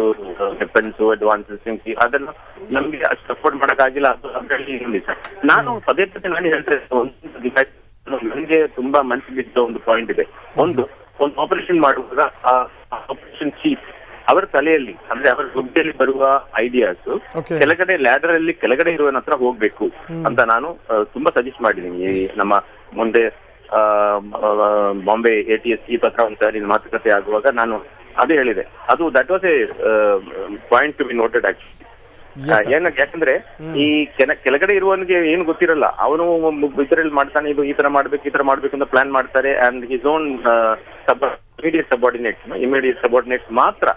ವೆಪನ್ಸ್ ಅಡ್ವಾನ್ಸ್ ಅದನ್ನ ನಮ್ಗೆ ಅಷ್ಟು ಸಪೋರ್ಟ್ ಮಾಡಕ್ಕಾಗಿಲ್ಲ. ಅದು ಅದ್ರಲ್ಲಿ ನಾನು ಪದೇ ಪದೇ ನಾನು ಹೇಳ್ತೇನೆ ನನಗೆ ತುಂಬಾ ಮನಸ್ಸಿಗೆ ಇದ್ದ ಒಂದು ಪಾಯಿಂಟ್ ಇದೆ. ಒಂದು ಒಂದು ಆಪರೇಷನ್ ಮಾಡುವಾಗ ಆಪರೇಷನ್ ಚೀಫ್ ಅವರ ತಲೆಯಲ್ಲಿ ಅಂದ್ರೆ ಅವರ ಬುದ್ಧಿಯಲ್ಲಿ ಬರುವ ಐಡಿಯಾಸ್. ಕೆಳಗಡೆ ಲ್ಯಾಡರ್ ಅಲ್ಲಿ ಕೆಳಗಡೆ ಇರುವ ಹತ್ರ ಹೋಗ್ಬೇಕು ಅಂತ ನಾನು ತುಂಬಾ ಸಜೆಸ್ಟ್ ಮಾಡಿದ್ದೀನಿ. ನಮ್ಮ ಮುಂದೆ ಬಾಂಬೆ ಎ ಟಿ ಎಸ್ ಈ ಪತ್ರ ಒಂದು ಸಾರಿ ಮಾತುಕತೆ ಆಗುವಾಗ ನಾನು ಅದು ಹೇಳಿದೆ. ಅದು that was a point to be noted actually ಏನ ಯಾಕಂದ್ರೆ ಈ ಕೆಳಗಡೆ ಇರುವವನಿಗೆ ಏನು ಗೊತ್ತಿರಲ್ಲ. ಅವನು ಇದರಲ್ಲಿ ಮಾಡ್ತಾನೆ ಇದು ಈ ತರ ಮಾಡ್ಬೇಕು ಈ ತರ ಮಾಡ್ಬೇಕು ಅಂತ ಪ್ಲಾನ್ ಮಾಡ್ತಾರೆ and his own immediate subordinate immediate subordinate ಮಾತ್ರ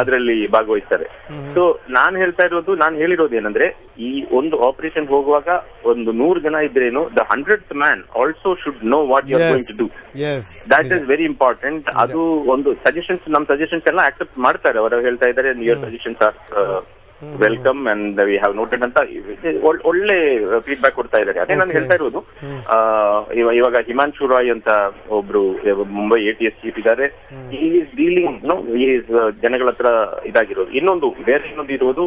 ಅದರಲ್ಲಿ ಭಾಗವಹಿಸ್ತಾರೆ. ಸೊ ನಾನ್ ಹೇಳ್ತಾ ಇರೋದು ನಾನ್ ಹೇಳಿರೋದು ಏನಂದ್ರೆ ಈ ಒಂದು ಆಪರೇಷನ್ ಹೋಗುವಾಗ ಒಂದು ನೂರು ಜನ ಇದ್ರೇನು the hundred man also should know what you are going to do that is very important ಅದು ಒಂದು ಸಜೆಷನ್ಸ್ ನಮ್ ಸಜೆಷನ್ಸ್ ಎಲ್ಲ ಆಕ್ಸೆಪ್ಟ್ ಮಾಡ್ತಾರೆ. ಅವರು ಹೇಳ್ತಾ ಇದಾರೆ your suggestions are welcome and we have noted ಅಂತ ಒಳ್- ಒಳ್ಳೆ ಫೀಡ್ಬ್ಯಾಕ್ ಕೊಡ್ತಾ ಇದ್ದಾರೆ. ಅದೇ ನಾನು ಹೇಳ್ತಾ ಇರೋದು ಇವಾಗ ಹಿಮಾಂಶು ರಾಯ್ ಅಂತ ಒಬ್ರು Mumbai A T S chief ಇದ್ದಾರೆ. ಈಸ್ ಡೀಲಿಂಗ್ ಈಸ್ ಜನಗಳ ಹತ್ರ ಇದಾಗಿರೋದು. ಇನ್ನೊಂದು ಬೇರೆ ಇನ್ನೊಂದು ಇರೋದು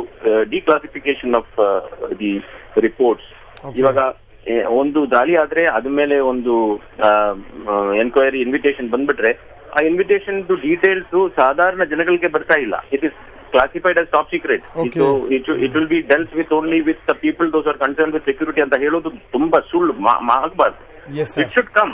ಡಿಕ್ಲಾಸಿಫಿಕೇಶನ್ ಆಫ್ ದಿ ರಿಪೋರ್ಟ್ಸ್ ಇವಾಗ ಒಂದು ದಾಳಿ ಆದ್ರೆ ಅದ ಮೇಲೆ ಒಂದು ಎನ್ಕ್ವೈರಿ ಇನ್ವಿಟೇಷನ್ ಬಂದ್ಬಿಟ್ರೆ ಆ ಇನ್ವಿಟೇಷನ್ ಡೀಟೇಲ್ಸ್ ಸಾಧಾರಣ ಜನಗಳಿಗೆ ಬರ್ತಾ ಇಲ್ಲ. It is classified as top secret Okay. It will be dealt with only with the people those are concern with security ಅಂತ ಹೇಳೋದು ತುಂಬಾ ಸುಳ್ಳು ಆಗ್ಬಾರ್ದು ಇಟ್ ಶುಡ್ ಕಮ್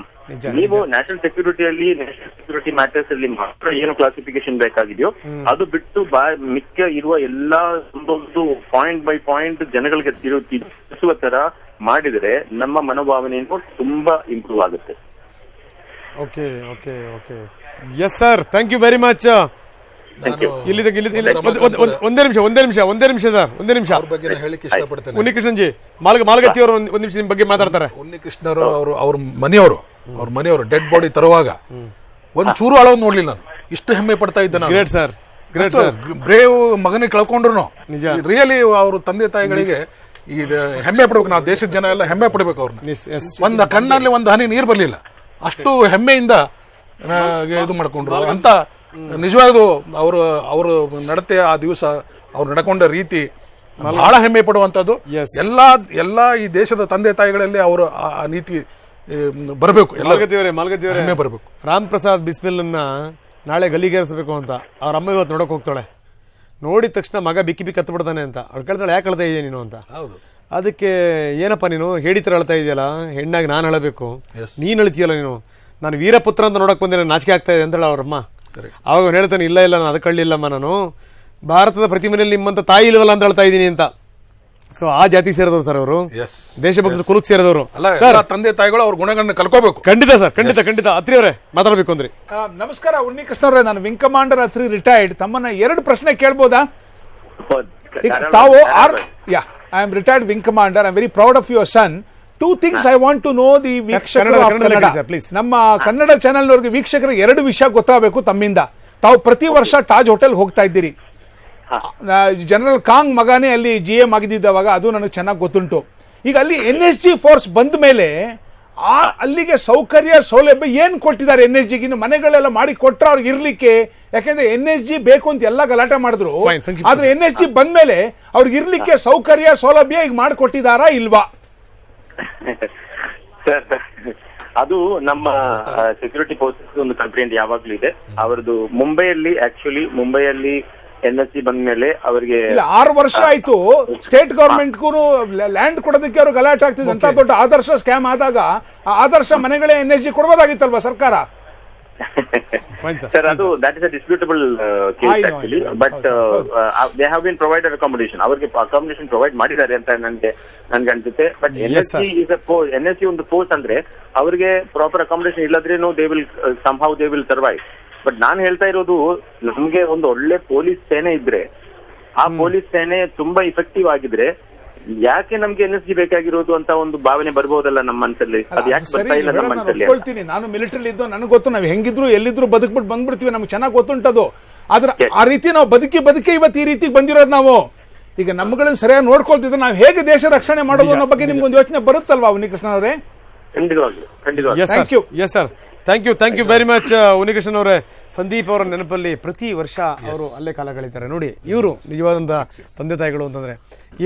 ನೀವು. ನ್ಯಾಷನಲ್ ಸೆಕ್ಯೂರಿಟಿಯಲ್ಲಿ ನ್ಯಾಷನಲ್ ಸೆಕ್ಯೂರಿಟಿ ಮ್ಯಾಟರ್ಸ್ ಅಲ್ಲಿ ಮಾತ್ರ ಏನು ಕ್ಲಾಸಿಫಿಕೇಶನ್ ಬೇಕಾಗಿದೆಯೋ ಅದು ಬಿಟ್ಟು ಮಿಕ್ಕ ಇರುವ ಎಲ್ಲಾ ಒಂದೊಂದು ಪಾಯಿಂಟ್ ಬೈ ಪಾಯಿಂಟ್ ಜನಗಳಿಗೆ ತಿಳಿಸುವ ತರ ಮಾಡಿದರೆ ನಮ್ಮ ಮನೋಭಾವನೆಯನ್ನು ತುಂಬಾ ಇಂಪ್ರೂವ್ ಆಗುತ್ತೆ. Okay okay okay yes sir thank you very much ಇಲ್ಲಿ ಒಂದ್- ನಿಮಿಷ ಒಂದೇ ನಿಮಿಷ ಒಂದೇ ನಿಮಿಷ ಸರ್ ಒಂದೇ ನಿಮಿಷ. ಅವ್ರ ಬಗ್ಗೆ ನಾನು ಹೇಳಿಕ್ಕೆ ಇಷ್ಟಪಡ್ತೇನೆ. ಮಾಲ್ಗ ಮಾಲ್ಗತ್ತಿ ಅವರು ಒಂದ್ ನಿಮಿಷ ನಿಮ್ಮ ಬಗ್ಗೆ ಮಾತಾಡ್ತಾರೆ. ಉನ್ನಿಕೃಷ್ಣರು ಅವರು ಅವ್ರ ಮನೆಯವರು ಅವ್ರ ಮನೆಯವರು ಡೆಡ್ ಬಾಡಿ ತರುವಾಗ ಒಂದ್ ಚೂರು ಅಳವ್ ನೋಡ್ಲಿಲ್ಲ ನಾನು. ಇಷ್ಟು ಹೆಮ್ಮೆ ಪಡ್ತಾ ಇದ್ದ ನಾನು. Great sir great sir brave ಮಗನಿಗೆ ಕಳ್ಕೊಂಡ್ರು ನಿಜ. ರಿಯಲಿ ಅವ್ರ ತಂದೆ ತಾಯಿಗಳಿಗೆ ಈ ಹೆಮ್ಮೆ ಪಡ್ಬೇಕು. ನಾವು ದೇಶದ ಜನ ಎಲ್ಲ ಹೆಮ್ಮೆ ಪಡ್ಬೇಕು ಅವ್ರನ್ನ. ಒಂದ್ ಕಣ್ಣಲ್ಲಿ ಒಂದು ಹನಿ ನೀರು ಬರಲಿಲ್ಲ. ಅಷ್ಟು ಹೆಮ್ಮೆಯಿಂದ ಆ, ಇದು ಮಾಡ್ಕೊಂಡ್ರು. ಅಂತ ನಿಜವಾಗ್ಲೂ ಅವರು ಅವರು ನಡತೆ ಆ ದಿವಸ ಅವ್ರು ನಡ್ಕೊಂಡ ರೀತಿ ಬಹಳ ಹೆಮ್ಮೆ ಪಡುವಂತದ್ದು ಎಲ್ಲ ಎಲ್ಲಾ ಈ ದೇಶದ ತಂದೆ ತಾಯಿಗಳಲ್ಲಿ ಅವರು ಆ ನೀತಿ ಬರಬೇಕು. ಎಲ್ಲ ಮಾಲ್ಗತ್ತಿಯವರೇ ಹೆಮ್ಮೆ ಬರಬೇಕು ರಾಮ್ ಪ್ರಸಾದ್ ಬಿಸ್ಮಿಲ್ ನಾಳೆ ಗಲ್ಲಿಗೇರಿಸಬೇಕು ಅಂತ. ಅವ್ರ ಅಮ್ಮ ಇವತ್ತು ನೋಡಕ್ ಹೋಗ್ತಾಳೆ. ನೋಡಿದ ತಕ್ಷಣ ಮಗ ಬಿಕ್ಕಿ ಬಿಕ್ಕಿ ಹತ್ತು ಬಿಡ್ತಾನೆ ಅಂತ. ಅವ್ರು ಕೇಳ್ತಾಳೆ ಯಾಕೆ ಅಳ್ತಾ ಇದೆಯಾ ನೀನು ಅಂತ. ಹೌದು. ಅದಕ್ಕೆ ಏನಪ್ಪ ನೀನು? ಹೇಳಿ ಥರ ಅಳ್ತಾ ಇದೆಯಲ್ಲ? ಹೆಣ್ಣಾಗಿ ನಾನು ಅಳಬೇಕು. ನೀನು ಅಳ್ತೀಯಲ್ಲ ನೀನು? ನಾನು ವೀರಪುತ್ರ ಅಂತ ನೋಡಕ್ ಬಂದೆ ನಾಚಿಕೆ ಆಗ್ತಾ ಇದೆ ಅಂತೇಳಿ ಅವ್ರಮ್ಮ ಅವಾಗ ಅವ್ನು ಹೇಳ್ತಾನೆ ಇಲ್ಲ ಇಲ್ಲ ನಾನು ಅದಕ್ಕೆ ಅಳ್ಳಿಲ್ಲಮ್ಮ ನಾನು. ಭಾರತದ ಪ್ರತಿ ಮನೆಯಲ್ಲಿ ನಿಮ್ಮಂತ ತಾಯಿ ಇಲ್ವಲ್ಲ ಅಂತ ಹೇಳ್ತಾ ಇದ್ದೀನಿ ಅಂತ. ಸೊ ಆ ಜಾತಿ ಸೇರಿದವರು ಸರ್ ಅವರು. ಎಸ್ ದೇಶಭಕ್ತ ಕುಲಕ್ ಸೇರಿದವರು. ಅಲ್ಲ ಎಲ್ಲ ತಂದೆ ತಾಯಿಗಳು ಅವ್ರ ಗುಣಗಳನ್ನ ಕಲ್ಕೋಬೇಕು. ಖಂಡಿತ ಸರ್ ಖಂಡಿತ ಖಂಡಿತ. ಅತ್ರಿ ಅವರೇ ಮಾತಾಡ್ಬೇಕು ಅಂದ್ರಿ. ನಮಸ್ಕಾರ ಉನ್ನಿಕೃಷ್ಣ ಅವರೇ. ನಾನು ವಿಂಗ್ ಕಮಾಂಡರ್ ಅತ್ರಿ ರಿಟೈರ್ಡ್ ತಮ್ಮನ್ನ ಎರಡು ಪ್ರಶ್ನೆ ಕೇಳ್ಬೋದಾ? ತಾವು are ya I am retired wing commander I very proud of your son two things I want to know the ವೀಕ್ಷಕರು ಪ್ಲೀಸ್. ನಮ್ಮ ಕನ್ನಡ ಚಾನೆಲ್ನವ್ರಿಗೆ ವೀಕ್ಷಕರಿಗೆ ಎರಡು ವಿಷಯ ಗೊತ್ತಾಗಬೇಕು ತಮ್ಮಿಂದ ತಾವು ಪ್ರತಿ ವರ್ಷ ತಾಜ್ ಹೋಟೆಲ್ ಹೋಗ್ತಾ ಇದ್ದೀರಿ ಜನರಲ್ ಕಾಂಗ್ ಮಗನೇ ಅಲ್ಲಿ ಜಿ ಎಂ ಆಗಿದ್ದಾಗ ಅದು ನನಗೆ ಚೆನ್ನಾಗಿ ಗೊತ್ತುಂಟು ಈಗ ಅಲ್ಲಿ ಎನ್ ಎಸ್ ಜಿ ಫೋರ್ಸ್ ಬಂದ ಮೇಲೆ ಆ ಅಲ್ಲಿಗೆ ಸೌಕರ್ಯ ಸೌಲಭ್ಯ ಏನ್ ಕೊಟ್ಟಿದ್ದಾರೆ ಎನ್ ಎಸ್ ಜಿ ಇನ್ನು ಮನೆಗಳೆಲ್ಲ ಮಾಡಿ ಕೊಟ್ಟರೆ ಅವ್ರಿಗೆ ಇರ್ಲಿಕ್ಕೆ ಯಾಕಂದ್ರೆ ಎನ್ ಎಸ್ ಜಿ ಬೇಕು ಅಂತ ಎಲ್ಲ ಗಲಾಟೆ ಮಾಡಿದ್ರು ಆದ್ರೆ ಎನ್ ಎಸ್ ಜಿ ಬಂದ್ಮೇಲೆ ಅವ್ರಿಗೆ ಇರ್ಲಿಕ್ಕೆ ಸೌಕರ್ಯ ಸೌಲಭ್ಯ ಈಗ ಮಾಡಿಕೊಟ್ಟಿದಾರಾ ಇಲ್ವಾ ಸರ್ ಅದು ನಮ್ಮ ಸೆಕ್ಯೂರಿಟಿ ಫೋರ್ಸಸ್ ಒಂದು ಕಂಪ್ಲೇಂಟ್ ಯಾವಾಗ್ಲೂ ಇದೆ. ಅವರದು ಮುಂಬೈಯಲ್ಲಿ ಆಕ್ಚುಲಿ ಮುಂಬೈಯಲ್ಲಿ ಎನ್ ಎಸ್ ಸಿ ಬಂದ ಮೇಲೆ ಅವರಿಗೆ ಆರು ವರ್ಷ ಆಯ್ತು. ಸ್ಟೇಟ್ ಗವರ್ಮೆಂಟ್ಗೂ ಲ್ಯಾಂಡ್ ಕೊಡೋದಕ್ಕೆ ಅವರು ಗಲಾಟೆ ಆಗ್ತಿದ್ರು ಅಂತ ದೊಡ್ಡ ಆದರ್ಶ ಸ್ಕ್ಯಾಮ್ ಆದಾಗ ಆ ಆದರ್ಶ ಮನೆಗಳೇ ಎನ್ ಎಸ್ ಜಿ ಕೊಡಬಹುದಾಗಿತ್ತಲ್ವಾ ಸರ್ಕಾರ? ಫೈನ್ sir, fine, ಅದು that is a disputable I case know, I been provided accommodation. ಅವರಿಗೆ ಅಕಾಮಿಡೇಷನ್ ಪ್ರೊವೈಡ್ ಮಾಡಿದ್ದಾರೆ ಅಂತ ನನ್ಗೆ ನನ್ಗೆ ಅನ್ಸುತ್ತೆ. But N Yes, S C is N S C ಒಂದು ಫೋರ್ಸ್ ಅಂದ್ರೆ ಅವರಿಗೆ proper accommodation ಇಲ್ಲದ್ರೇನು they will some they will survive but ನಾನು ಹೇಳ್ತಾ ಇರೋದು ನಮ್ಗೆ ಒಂದು ಒಳ್ಳೆ ಪೊಲೀಸ್ ಸೇನೆ ಇದ್ರೆ ಆ ಪೊಲೀಸ್ ಸೇನೆ ತುಂಬಾ ಇಫೆಕ್ಟಿವ್ ಆಗಿದ್ರೆ ಯಾಕೆ ನಮ್ಗೆ ಎನ್ ಎಸ್ ಜಿ ಬೇಕಾಗಿರೋದು ಅಂತ ಒಂದು ಭಾವನೆ ಬರ್ಬೋದಲ್ಲ ನಮ್ಮ ಮನಸ್ಸಲ್ಲಿ ಅದು ಯಾಕೆ ಬರ್ತಾ ಇಲ್ಲ ನಮ್ಮ ಮನಸ್ಸಲ್ಲಿ ನಾನು ಮಿಲಿಟರಿ ಇದ್ದು ನನಗೆ ಗೊತ್ತು ನಾವು ಹೆಂಗಿದ್ರು ಎಲ್ಲಿದ್ರು ಬದುಕ್ಬಿಟ್ಟು ಬಂದ್ಬಿಡ್ತೀವಿ. ನಮ್ಗೆ ಚೆನ್ನಾಗಿ ಗೊತ್ತುಂಟದು. ಆದ್ರೆ. ಆ ರೀತಿ ನಾವು ಬದುಕಿ ಬದುಕಿ ಇವತ್ತು ಈ ರೀತಿ ಬಂದಿರೋದು ನಾವು. ಈಗ ನಮ್ಗಳನ್ನ ಸರಿಯಾಗಿ ನೋಡ್ಕೊಳ್ತಿದ್ರು ನಾವು ಹೇಗೆ ದೇಶ ರಕ್ಷಣೆ ಮಾಡೋದು ಅನ್ನೋ ಬಗ್ಗೆ ನಿಮ್ಗೊಂದು ಯೋಚನೆ ಬರುತ್ತಲ್ವಾ ಉನ್ನಿಕೃಷ್ಣ ಅವರೇ? ಖಂಡಿತವಾಗ್ಲು ಖಂಡಿತವಾಗ್ಲು. Thank you yes sir thank you thank you very much Unnikrishnan ಅವರ. ಸಂದೀಪ್ ಅವರ ನೆನಪಲ್ಲಿ ಪ್ರತಿ ವರ್ಷ ಅವರು ಅಲ್ಲೇ ಕಾಲ ಕಳೀತಾರೆ. ನೋಡಿ ಇವರು ನಿಜವಾದಂತ ತಂದೆ ತಾಯಿಗಳು ಅಂತಂದ್ರೆ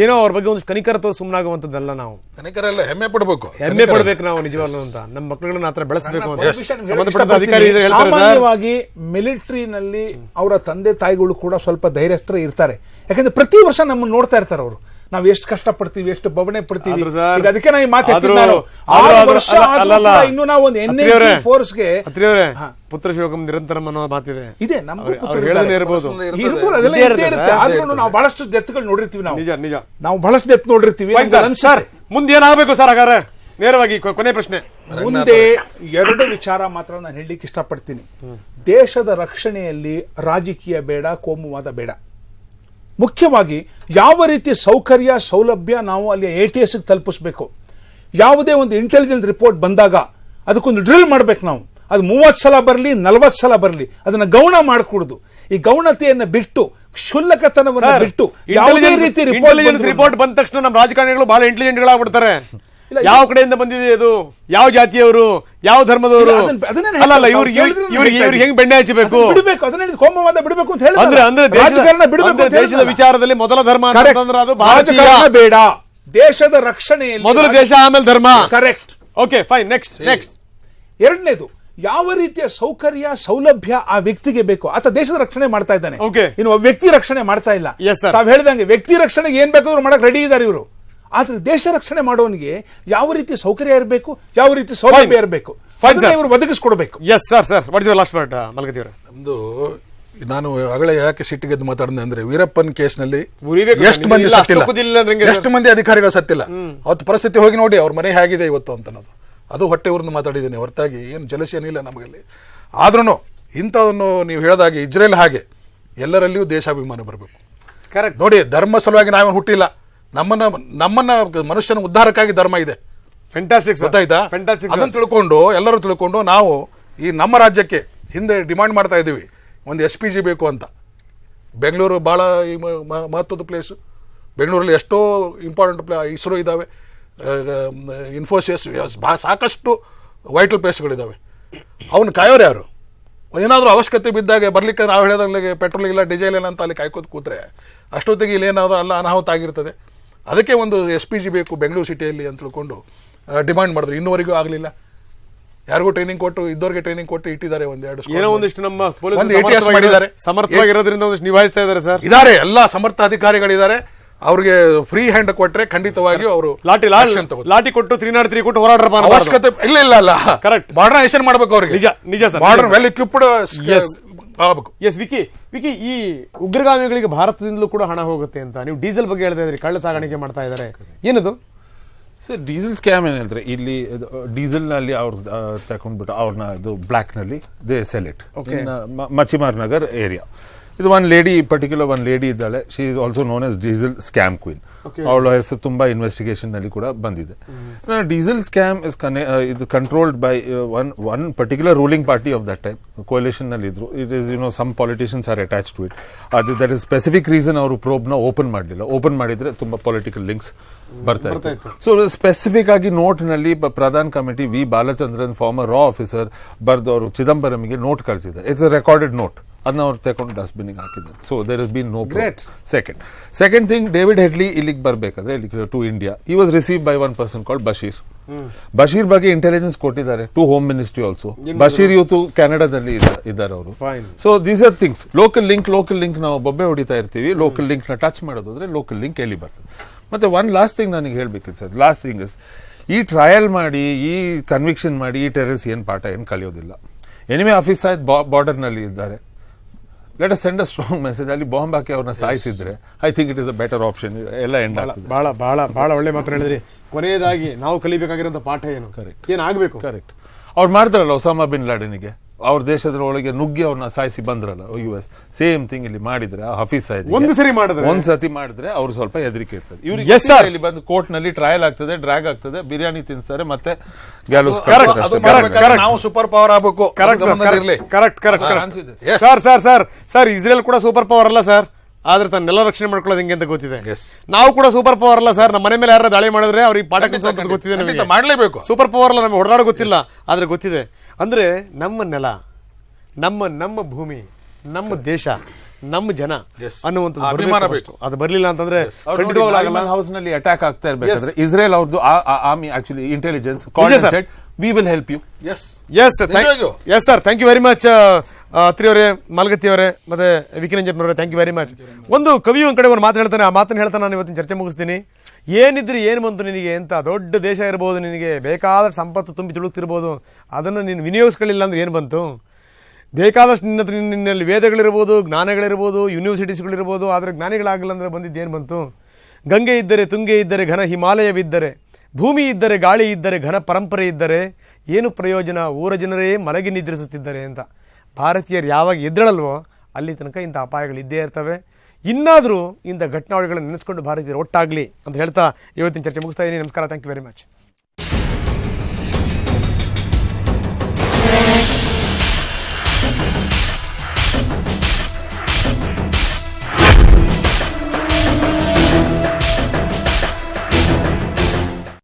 ಏನೋ ಅವ್ರ ಬಗ್ಗೆ ಒಂದು ಕನಿಕರ ತೋರು ಸುಮ್ಮನಾಗುವಂಥದ್ದಲ್ಲ ನಾವು. ಕನಿಕರೆಲ್ಲ ಹೆಮ್ಮೆ ಪಡಬೇಕು. ಹೆಮ್ಮೆ ಪಡಬೇಕು ನಾವು ನಿಜವಾಗ್ಲೂ ಅಂತ. ನಮ್ಮ ಮಕ್ಕಳನ್ನ ಹತ್ರ ಬೆಳೆಸಬೇಕು ಅಂತ. ಸಂಬಂಧಪಟ್ಟ. ಅಧಿಕಾರಿ ಸಾಮಾನ್ಯವಾಗಿ ಮಿಲಿಟರಿನಲ್ಲಿ ಅವರ ತಂದೆ ತಾಯಿಗಳು ಕೂಡ ಸ್ವಲ್ಪ ಧೈರ್ಯಸ್ಥರ ಇರ್ತಾರೆ. ಯಾಕಂದ್ರೆ ಪ್ರತಿ ವರ್ಷ ನಮ್ಮನ್ನ ನೋಡ್ತಾ ಇರ್ತಾರೆ ಅವರು. ನಾವು ಎಷ್ಟು ಕಷ್ಟ ಪಡ್ತೀವಿ ಎಷ್ಟು ಬವಣೆ ಪಡ್ತೀವಿ? ಈಗ ಅದಕ್ಕೆ ನಾನು ಈ ಮಾತೆ ಆದ್ರೂ- ನಾನು. ಆದ್ರೂ- ವರ್ಷ ಅಲ್ಲಲ್ಲ. ಇನ್ನು ನಾವು ಒಂದು ಎನ್ ಫೋರ್ಸ್ ಹಾ. ಪುತ್ರ ಶಿವಕಂ ನಿರಂತರಂ ಅನ್ನೋ ಮಾತಿದೆ ಇದೆ. ಹೇಳದೇ ಅದೆಲ್ಲ ಇರುತ್ತೆ ಇರುತ್ತೆ ಆದ್ರೂ ನಾವು ಬಹಳಷ್ಟು ಡೆತ್ಗಳು ನೋಡಿರ್ತೀವಿ ನಾವು. ನಿಜ ನಿಜ. ನಾವು ಬಹಳಷ್ಟು ಡೆತ್ ನೋಡಿರ್ತೀವಿ. ಸರ್ ಮುಂದೆ ಏನಾಗಬೇಕು ಸರ್ ಹಾಗಾದ್ರೆ? ನೇರವಾಗಿ ಕೊನೆ ಪ್ರಶ್ನೆ. ಮುಂದೆ ಎರಡು ವಿಚಾರ ಮಾತ್ರ ನಾನು ಹೇಳಲಿಕ್ಕೆ ಇಷ್ಟಪಡ್ತೀನಿ. ದೇಶದ ರಕ್ಷಣೆಯಲ್ಲಿ ರಾಜಕೀಯ ಬೇಡ ಕೋಮುವಾದ ಬೇಡ. ಮುಖ್ಯವಾಗಿ ಯಾವ ರೀತಿ ಸೌಕರ್ಯ ಸೌಲಭ್ಯ ನಾವು ಅಲ್ಲಿ ಎ ಟಿ ಎಸ್ ತಲುಪಿಸ್ಬೇಕು? ಯಾವುದೇ ಒಂದು ಇಂಟೆಲಿಜೆನ್ಸ್ ರಿಪೋರ್ಟ್ ಬಂದಾಗ ಅದಕ್ಕೊಂದು ಡ್ರಿಲ್ ಮಾಡಬೇಕು ನಾವು. ಅದು ಮೂವತ್ತು ಸಲ ಬರಲಿ ನಲವತ್ತು ಸಲ ಬರಲಿ ಅದನ್ನು ಗೌಣ ಮಾಡಿಕೊಡುದು. ಈ ಗೌಣತೆಯನ್ನು ಬಿಟ್ಟು ಕ್ಷುಲ್ಲಕತನವನ್ನು ಬಿಟ್ಟು ಯಾವುದೇ ರೀತಿ ರಿಪೋರ್ಟ್ ಬಂದ ತಕ್ಷಣ ನಮ್ಮ ರಾಜಕಾರಣಿಗಳು ಬಹಳ ಇಂಟೆಲಿಜೆಂಟ್ಗಳಾಗ್ಬಿಡ್ತಾರೆ ಯಾವ ಕಡೆಯಿಂದ ಬಂದಿದೆ ಅದು? ಯಾವ ಜಾತಿಯವರು? ಯಾವ ಧರ್ಮದವರು? ಅಲ್ಲ ಇವ್ರಿಗೆ ಇವ್ರಿಗೆ ಹೆಂಗ್ ಬೆಣ್ಣೆ ಹಚ್ಚಬೇಕು ಬಿಡ್ಬೇಕು ಅದನ್ನ ಹೇಳಿದ್ದು ಕೋಮವಾದ ಬಿಡಬೇಕು ಅಂತ ಅಂದ್ರೆ ಅಂದ್ರೆ ದೇಶದ ಬಿಡಬೇಕು ದೇಶದ ವಿಚಾರದಲ್ಲಿ ಮೊದಲ ಧರ್ಮ. ಅಂತಂದ್ರೆ ಅದು ಭಾರತೀಯ ಬೇಡ. ದೇಶದ ರಕ್ಷಣೆ ಮೊದಲ ದೇಶ ಆಮೇಲೆ ಧರ್ಮ. Correct okay fine next next ಎರಡನೇದು ಯಾವ ರೀತಿಯ ಸೌಕರ್ಯ ಸೌಲಭ್ಯ ಆ ವ್ಯಕ್ತಿಗೆ ಬೇಕು? ಆತ ದೇಶದ ರಕ್ಷಣೆ ಮಾಡ್ತಾ ಇದ್ದಾನೆ. ಇನ್ನು ವ್ಯಕ್ತಿ ರಕ್ಷಣೆ ಮಾಡ್ತಾ ಇಲ್ಲ. ತಾವ್ ಹೇಳ್ದಂಗೆ ವ್ಯಕ್ತಿ ರಕ್ಷಣೆಗೆ ಏನ್ ಬೇಕಾದ್ರೂ ಮಾಡಕ್ ರೆಡಿ ಇದ್ದಾರೆ ಇವರು. ಆದ್ರೆ ದೇಶ ರಕ್ಷಣೆ ಮಾಡೋನಿಗೆ ಯಾವ ರೀತಿ ಸೌಕರ್ಯ ಇರಬೇಕು ಯಾವ ರೀತಿ ಸೌಲಭ್ಯ ಇರಬೇಕು. ಇವರು ಒದಗಿಸ್ಕೊಡ್ಬೇಕು. Yes sir sir what is last word ಮಲಗದೇವ್ರ ನಮ್ದು ನಾನು ಆಗಲೇ ಯಾಕೆ ಸಿಟ್ಟಿಗೆದ್ದು ಮಾತಾಡಿದೆ ಅಂದ್ರೆ ವೀರಪ್ಪನ್ ಕೇಸ್ನಲ್ಲಿ ಎಷ್ಟು ಮಂದಿ ಸತ್ತಿಲ್ಲ. ಅಂದ್ರೆ ಎಷ್ಟು ಮಂದಿ ಅಧಿಕಾರಿಗಳು ಸತ್ತಿಲ್ಲ. ಅವತ್ತು ಪರಿಸ್ಥಿತಿ ಹೋಗಿ ನೋಡಿ ಅವ್ರ ಮನೆ ಹೇಗಿದೆ ಇವತ್ತು ಅಂತ ಅನ್ನೋದು ಅದು ಹೊಟ್ಟೆ ಉರಿದು ಮಾತಾಡಿದ್ದೀನಿ ಹೊರತಾಗಿ ಏನು ಜಲಸಿ ಏನಿಲ್ಲ ನಮಗಲ್ಲಿ. ಆದ್ರೂ ಇಂಥದನ್ನು ನೀವು ಹೇಳಿದಾಗೆ ಇಜ್ರೇಲ್ ಹಾಗೆ ಎಲ್ಲರಲ್ಲಿಯೂ ದೇಶಾಭಿಮಾನ ಬರಬೇಕು. ಕರೆಕ್ಟ್ ನೋಡಿ ಧರ್ಮ ಸಲುವಾಗಿ ನಾವೇನು ಹುಟ್ಟಿಲ್ಲ. ನಮ್ಮನ್ನ ನಮ್ಮನ್ನ ಮನುಷ್ಯನ ಉದ್ಧಾರಕ್ಕಾಗಿ ಧರ್ಮ ಇದೆ. ಫ್ಯಾಂಟಾಸ್ಟಿಕ್ ಗೊತ್ತಾಯ್ತಾ? ಫೆಂಟಾಸ್ಟಿಕ್ ಅದನ್ನು ತಿಳ್ಕೊಂಡು ಎಲ್ಲರೂ ತಿಳ್ಕೊಂಡು ನಾವು ಈ ನಮ್ಮ ರಾಜ್ಯಕ್ಕೆ ಹಿಂದೆ ಡಿಮಾಂಡ್ ಮಾಡ್ತಾ ಇದ್ದೀವಿ. ಒಂದು ಎಸ್ ಪಿ ಜಿ ಬೇಕು ಅಂತ. ಬೆಂಗಳೂರು ಭಾಳ ಮಹತ್ವದ ಪ್ಲೇಸು ಬೆಂಗಳೂರಲ್ಲಿ ಎಷ್ಟೋ ಇಂಪಾರ್ಟೆಂಟ್ ಪ್ಲೇ ಇಸ್ರೋ ಇದ್ದಾವೆ ಇನ್ಫೋಸಿಸ್ ಭಾಳ ಸಾಕಷ್ಟು ವೈಟಲ್ ಪ್ಲೇಸ್ಗಳಿದ್ದಾವೆ ಅವನು ಕಾಯೋರು ಯಾರು? ಏನಾದರೂ ಅವಶ್ಯಕತೆ ಬಿದ್ದಾಗ ಬರ್ಲಿಕ್ಕೆ ನಾವು ಹೇಳಿದಾಗ ಪೆಟ್ರೋಲ್ ಇಲ್ಲ ಡೀಸೆಲ್ ಇಲ್ಲ ಅಂತ ಅಲ್ಲಿ ಕಾಯ್ಕೋದು ಕೂತ್ರೆ ಅಷ್ಟೊತ್ತಿಗೆ ಇಲ್ಲಿ ಏನಾದರೂ ಅಲ್ಲ ಅನಾಹುತ ಆಗಿರ್ತದೆ. ಅದಕ್ಕೆ ಒಂದು ಎಸ್ ಪಿ ಜಿ ಬೇಕು ಬೆಂಗಳೂರು ಸಿಟಿಯಲ್ಲಿ ಅಂತ ತಿಳ್ಕೊಂಡು ಡಿಮಾಂಡ್ ಮಾಡಿದ್ರು. ಇನ್ನೂವರೆಗೂ ಆಗಲಿಲ್ಲ. ಯಾರಿಗೂ ಟ್ರೈನಿಂಗ್ ಕೊಟ್ಟು ಇದ್ದವ್ರಿಗೆ ಟ್ರೈನಿಂಗ್ ಕೊಟ್ಟು ಇಟ್ಟಿದ್ದಾರೆ ಒಂದೆರಡು ಏನೋ. ಒಂದಿಷ್ಟು ನಮ್ಮ ಪೊಲೀಸ್ ಮಾಡಿದ್ದಾರೆ. ಸಮರ್ಥವಾಗಿರೋದ್ರಿಂದ ಒಂದಿಷ್ಟು ನಿಭಾಯಿಸ್ತಾ ಇದ್ದಾರೆ ಸರ್. ಇದಾರೆ ಎಲ್ಲ ಸಮರ್ಥ ಅಧಿಕಾರಿಗಳಿದ್ದಾರೆ ಅವ್ರಿಗೆ ಫ್ರೀ ಹ್ಯಾಂಡ್ ಕೊಟ್ರೆ ಖಂಡಿತವಾಗಿಯೂ ಅವರು ಲಾಟಿ. ಲಾಟಿ ಕೊಟ್ಟು ತ್ರೀ ನಾಟ್ ತ್ರೀ ಕೊಟ್ಟು ಹೋರಾಡ್ರಪ್ಪ ಅವಶ್ಯಕತೆ ಇಲ್ಲ ಇಲ್ಲ ಅಲ್ಲ ಕರೆಕ್ಟ್ ಮಾಡರ್ನೈಸೇಷನ್ ಮಾಡ್ಬೇಕು ಅವ್ರಿಗೆ. ನಿಜ, ನಿಜ ಸರ್ ಮಾಡರ್ನ್ ವೆಲ್ ಇಕ್ವಿಪ್ಡ್. ಆಗಬೇಕು ಎಸ್ ವಿಕಿ ವಿಕಿ ಈ ಉಗ್ರಗಾಮಿಗಳಿಗೆ ಭಾರತದಿಂದಲೂ ಕೂಡ ಹಣ ಹೋಗುತ್ತೆ ಅಂತ. ನೀವು ಡೀಸೆಲ್ ಬಗ್ಗೆ ಹೇಳ್ತಾ ಇದ್ರಿ ಕಳ್ಳ ಸಾಗಾಣಿಕೆ ಮಾಡ್ತಾ ಇದ್ದಾರೆ. ಏನದು? ಸರ್ ಡೀಸೆಲ್ ಸ್ಕ್ಯಾಮ್ ಏನಂದ್ರೆ ಇಲ್ಲಿ ಡೀಸೆಲ್ನಲ್ಲಿ ಅವ್ರು ತಗೊಂಡ್ಬಿಟ್ಟು ಅವ್ರನ್ನ ಇದು ಬ್ಲ್ಯಾಕ್ನಲ್ಲಿ they sell it. Okay Machimar Nagar area. ಇದು ಒನ್ ಲೇಡಿ ಪರ್ಟಿಕ್ಯುಲರ್ ಒಂದು ಲೇಡಿ ಇದ್ದಾಳೆ. She is also known as diesel scam queen. ಅವಳ ಹೆಸರು ತುಂಬಾ ಇನ್ವೆಸ್ಟಿಗೇಷನ್ನಲ್ಲಿ ಕೂಡ ಬಂದಿದೆ. ಡೀಸೆಲ್ ಸ್ಕ್ಯಾಮ್ ಇಸ್ ಇದು controlled by one one particular ruling party of that time ಕೋಲಿಷನ್ನಲ್ಲಿ ಇದ್ರು. It is you know some politicians are attach to it ಅದು that is specific reason ಅವರು ಪ್ರೋಬ್ನ ಓಪನ್ ಮಾಡಲಿಲ್ಲ. ಓಪನ್ ಮಾಡಿದ್ರೆ ತುಂಬಾ ಪೊಲಿಟಿಕಲ್ ಲಿಂಕ್ಸ್ ಬರ್ತಾ ಇತ್ತು. ಸೊ ಸ್ಪೆಸಿಫಿಕ್ ಆಗಿ ನೋಟ್ನಲ್ಲಿ ಪ್ರಧಾನ ಕಮಿಟಿ ವಿ ಬಾಲಚಂದ್ರನ್ ಫಾರ್ಮರ್ ರಾ ಆಫೀಸರ್ ಬರ್ದು ಅವರು ಚಿದಂಬರಂಗೆ ನೋಟ್ ಕಳಿಸಿದ್ದಾರೆ ಇಟ್ಸ್ ರೆಕಾರ್ಡೆಡ್ ನೋಟ್ ಅದನ್ನ ಅವ್ರು ತಗೊಂಡು ಡಸ್ಟ್ಬಿನ್ಗೆ ಹಾಕಿದ್ದಾರೆ. So there is been no Great. Second second thing David Headley ಇಲ್ಲಿಗೆ ಬರಬೇಕಾದ್ರೆ ಇಲ್ಲಿ ಟು ಇಂಡಿಯಾ ಈ was receive by one person called Bashir Bashir ಬಗ್ಗೆ ಇಂಟೆಲಿಜೆನ್ಸ್ ಕೊಟ್ಟಿದ್ದಾರೆ to home ministry also Bashir ಇವತ್ತು ಕೆನಡಾದಲ್ಲಿ ಇದ್ದಾರೆ ಅವರು. So these are things local link local link ನಾವು ಬೊಬ್ಬೆ ಹೊಡಿತಾ ಇರ್ತೀವಿ. ಲೋಕಲ್ ಲಿಂಕ್ನ ಟಚ್ ಮಾಡೋದಾದ್ರೆ ಲೋಕಲ್ ಲಿಂಕ್ ಎಲ್ಲಿ ಬರ್ತದೆ. ಮತ್ತೆ ಒನ್ ಲಾಸ್ಟ್ ಥಿಂಗ್ ನನಗೆ ಹೇಳ್ಬೇಕಿತ್ತು ಸರ್. ಲಾಸ್ಟ್ ಥಿಂಗ್ ಇಸ್ ಈ ಟ್ರಯಲ್ ಮಾಡಿ ಈ ಕನ್ವಿಕ್ಷನ್ ಮಾಡಿ ಈ ಟೆರರಿಸ್ ಏನು ಪಾಠ ಏನು ಕಲಿಯೋದಿಲ್ಲ. ಎನಿಮೆ ಆಫೀಸ್ ಆಯ್ತು ಬಾರ್ಡರ್ನಲ್ಲಿ ಇದ್ದಾರೆ. Let send a strong message ಅಲ್ಲಿ ಬಾಂಬ್ ಹಾಕಿ ಅವ್ರನ್ನ ಸಾಯಿಸಿದ್ರೆ I think it is a better option ಎಲ್ಲ ಎಂಡ್ ಬಹಳ ಬಹಳ ಬಹಳ ಒಳ್ಳೆ ಮಾತು ಹೇಳಿದ್ರಿ. ಕೊನೆಯದಾಗಿ ನಾವು ಕಲಿಬೇಕಾಗಿರೋಂಥ ಪಾಠ ಏನು? ಕರೆಕ್ಟ್ ಏನಾಗಬೇಕು? ಕರೆಕ್ಟ್ ಅವ್ರು ಮಾಡ್ತಾರಲ್ಲ ಒಸಾಮಾ ಬಿನ್ ಲಾಡೆನ್ಗೆ ಅವ್ರ ದೇಶದ ಒಳಗೆ ನುಗ್ಗಿ ಅವ್ರನ್ನ ಸಾಯಿಸಿ ಬಂದ್ರಲ್ಲ ಯು ಎಸ್ ಸೇಮ್ ಥಿಂಗ್ ಇಲ್ಲಿ ಮಾಡಿದ್ರೆ ಹಫೀಸ್ ಸಾಯ್ದಿಗೆ ಒಂದು ಸರಿ ಮಾಡಿದ್ರೆ? ಒಂದ್ ಸತಿ ಮಾಡಿದ್ರೆ ಅವ್ರು ಸ್ವಲ್ಪ ಹೆದರಿಕೆ ಇರ್ತದೆ. ಇವ್ರಿಗೆ. ಇಲ್ಲಿ ಬಂದು ಕೋರ್ಟ್ನಲ್ಲಿ ಟ್ರಯಲ್ ಆಗ್ತದೆ ಡ್ರಾಗ್ ಆಗ್ತದೆ ಬಿರಿಯಾನಿ ತಿನ್ಸ್ತಾರೆ ಮತ್ತೆ ಗ್ಯಾಲೋಸ್. ನಾವು ಸೂಪರ್ ಪವರ್ ಆಗಬೇಕು. Correct correct correct. Sir sir sir sir Israel ಕೂಡ ಸೂಪರ್ ಪವರ್ ಅಲ್ಲ ಸರ್ ಆದ್ರೆ ತನ್ನೆಲ್ಲ ರಕ್ಷಣೆ ಮಾಡ್ಕೊಳ್ಳೋದು ಹೆಂಗೆ ಅಂತ ಗೊತ್ತಿದೆ. ನಾವು ಕೂಡ ಸೂಪರ್ ಪವರ್ ಅಲ್ಲ ಸರ್ ನಮ್ಮ ಮನೆ ಮೇಲೆ ಯಾರು ದಾಳಿ ಮಾಡಿದ್ರೆ ಅವ್ರಿಗೆ ಪಾಠ ಅಂತ ಗೊತ್ತಿದೆ ನಮಗೆ. ಮಾಡಲೇಬೇಕು. ಸೂಪರ್ ಪವರ್ ಅಲ್ಲ ನಮಗೆ ಹೊಡೆದಾಡೋ ಗೊತ್ತಿಲ್ಲ ಆದ್ರೆ ಗೊತ್ತಿದೆ. ಅಂದ್ರೆ ನಮ್ಮ ನೆಲ ನಮ್ಮ ನಮ್ಮ ಭೂಮಿ ನಮ್ಮ ದೇಶ ನಮ್ಮ ಜನ Yes. ಅನ್ನುವಂಥದ್ದು ಅಭಿಮಾನ ಅದು ಬರಲಿಲ್ಲ ಅಂತಂದ್ರೆ. ಹೌಸ್ನಲ್ಲಿ ಅಟ್ಯಾಕ್ ಆಗ್ತಾ ಇರ್ಬೇಕಾದ್ರೆ ಇಸ್ರೇಲ್ ಅವ್ರದ್ದು army actually intelligence we will help you yes yes. Yes sir thank you very much Atri ಅವರೇ ಮಾಲ್ಗತ್ತಿ ಅವರೇ ಮತ್ತೆ ವಿಕಿರಂಜಪ್ಪನವರೇ ಥ್ಯಾಂಕ್ ಯು ವೆರಿ ಮಚ್ ಒಂದು ಕವಿ ಒಂದು ಕಡೆ ಒಂದು ಮಾತು ಹೇಳ್ತಾನೆ, ಆ ಮಾತನ್ನು ಹೇಳ್ತಾನೆ ನಾನು ಇವತ್ತಿನ ಚರ್ಚೆ ಮುಗಿಸ್ತೀನಿ. ಏನಿದ್ರೆ ಏನು ಬಂತು ನಿನಗೆ ಅಂತ, ದೊಡ್ಡ ದೇಶ ಇರ್ಬೋದು ನಿನಗೆ ಬೇಕಾದಷ್ಟು ಸಂಪತ್ತು ತುಂಬಿ ತುಳುಕ್ತಿರ್ಬೋದು, ಅದನ್ನು ನೀನು ವಿನಿಯೋಗಿಸ್ಕೊಳ್ಳಿಲ್ಲ ಅಂದ್ರೆ ಏನು ಬಂತು? ಬೇಕಾದಷ್ಟು ನಿನ್ನ ನಿನ್ನಲ್ಲಿ ವೇದಗಳಿರ್ಬೋದು, ಜ್ಞಾನಗಳಿರ್ಬೋದು ಯೂನಿವರ್ಸಿಟೀಸ್ಗಳಿರ್ಬೋದು ಆದರೆ ಜ್ಞಾನಿಗಳಾಗಲ್ಲ ಅಂದ್ರೆ ಬಂದಿದ್ದು ಏನು ಬಂತು? ಗಂಗೆ ಇದ್ದರೆ ತುಂಗೆ ಇದ್ದರೆ ಘನ ಹಿಮಾಲಯವಿದ್ದರೆ, ಭೂಮಿ ಇದ್ದರೆ ಗಾಳಿ ಇದ್ದರೆ ಘನ ಪರಂಪರೆ ಇದ್ದರೆ, ಏನು ಪ್ರಯೋಜನ? ಊರ ಜನರೇ ಮಲಗಿ ನಿದ್ರಿಸುತ್ತಿದ್ದಾರೆ ಅಂತ. ಭಾರತೀಯರು ಯಾವಾಗ ಎದ್ದಳಲ್ವೋ ಅಲ್ಲಿ ತನಕ ಇಂಥ ಅಪಾಯಗಳು ಇದ್ದೇ ಇರ್ತವೆ. ಇನ್ನಾದರೂ ಇಂಥ ಘಟನಾವಳಿಗಳನ್ನು ನೆನೆಸ್ಕೊಂಡು ಭಾರತೀಯರು ಒಟ್ಟಾಗಲಿ ಅಂತ ಹೇಳ್ತಾ ಇವತ್ತಿನ ಚರ್ಚೆ ಮುಗಿಸ್ತಾ ಇದ್ದೀನಿ. ನಮಸ್ಕಾರ. Thank you very much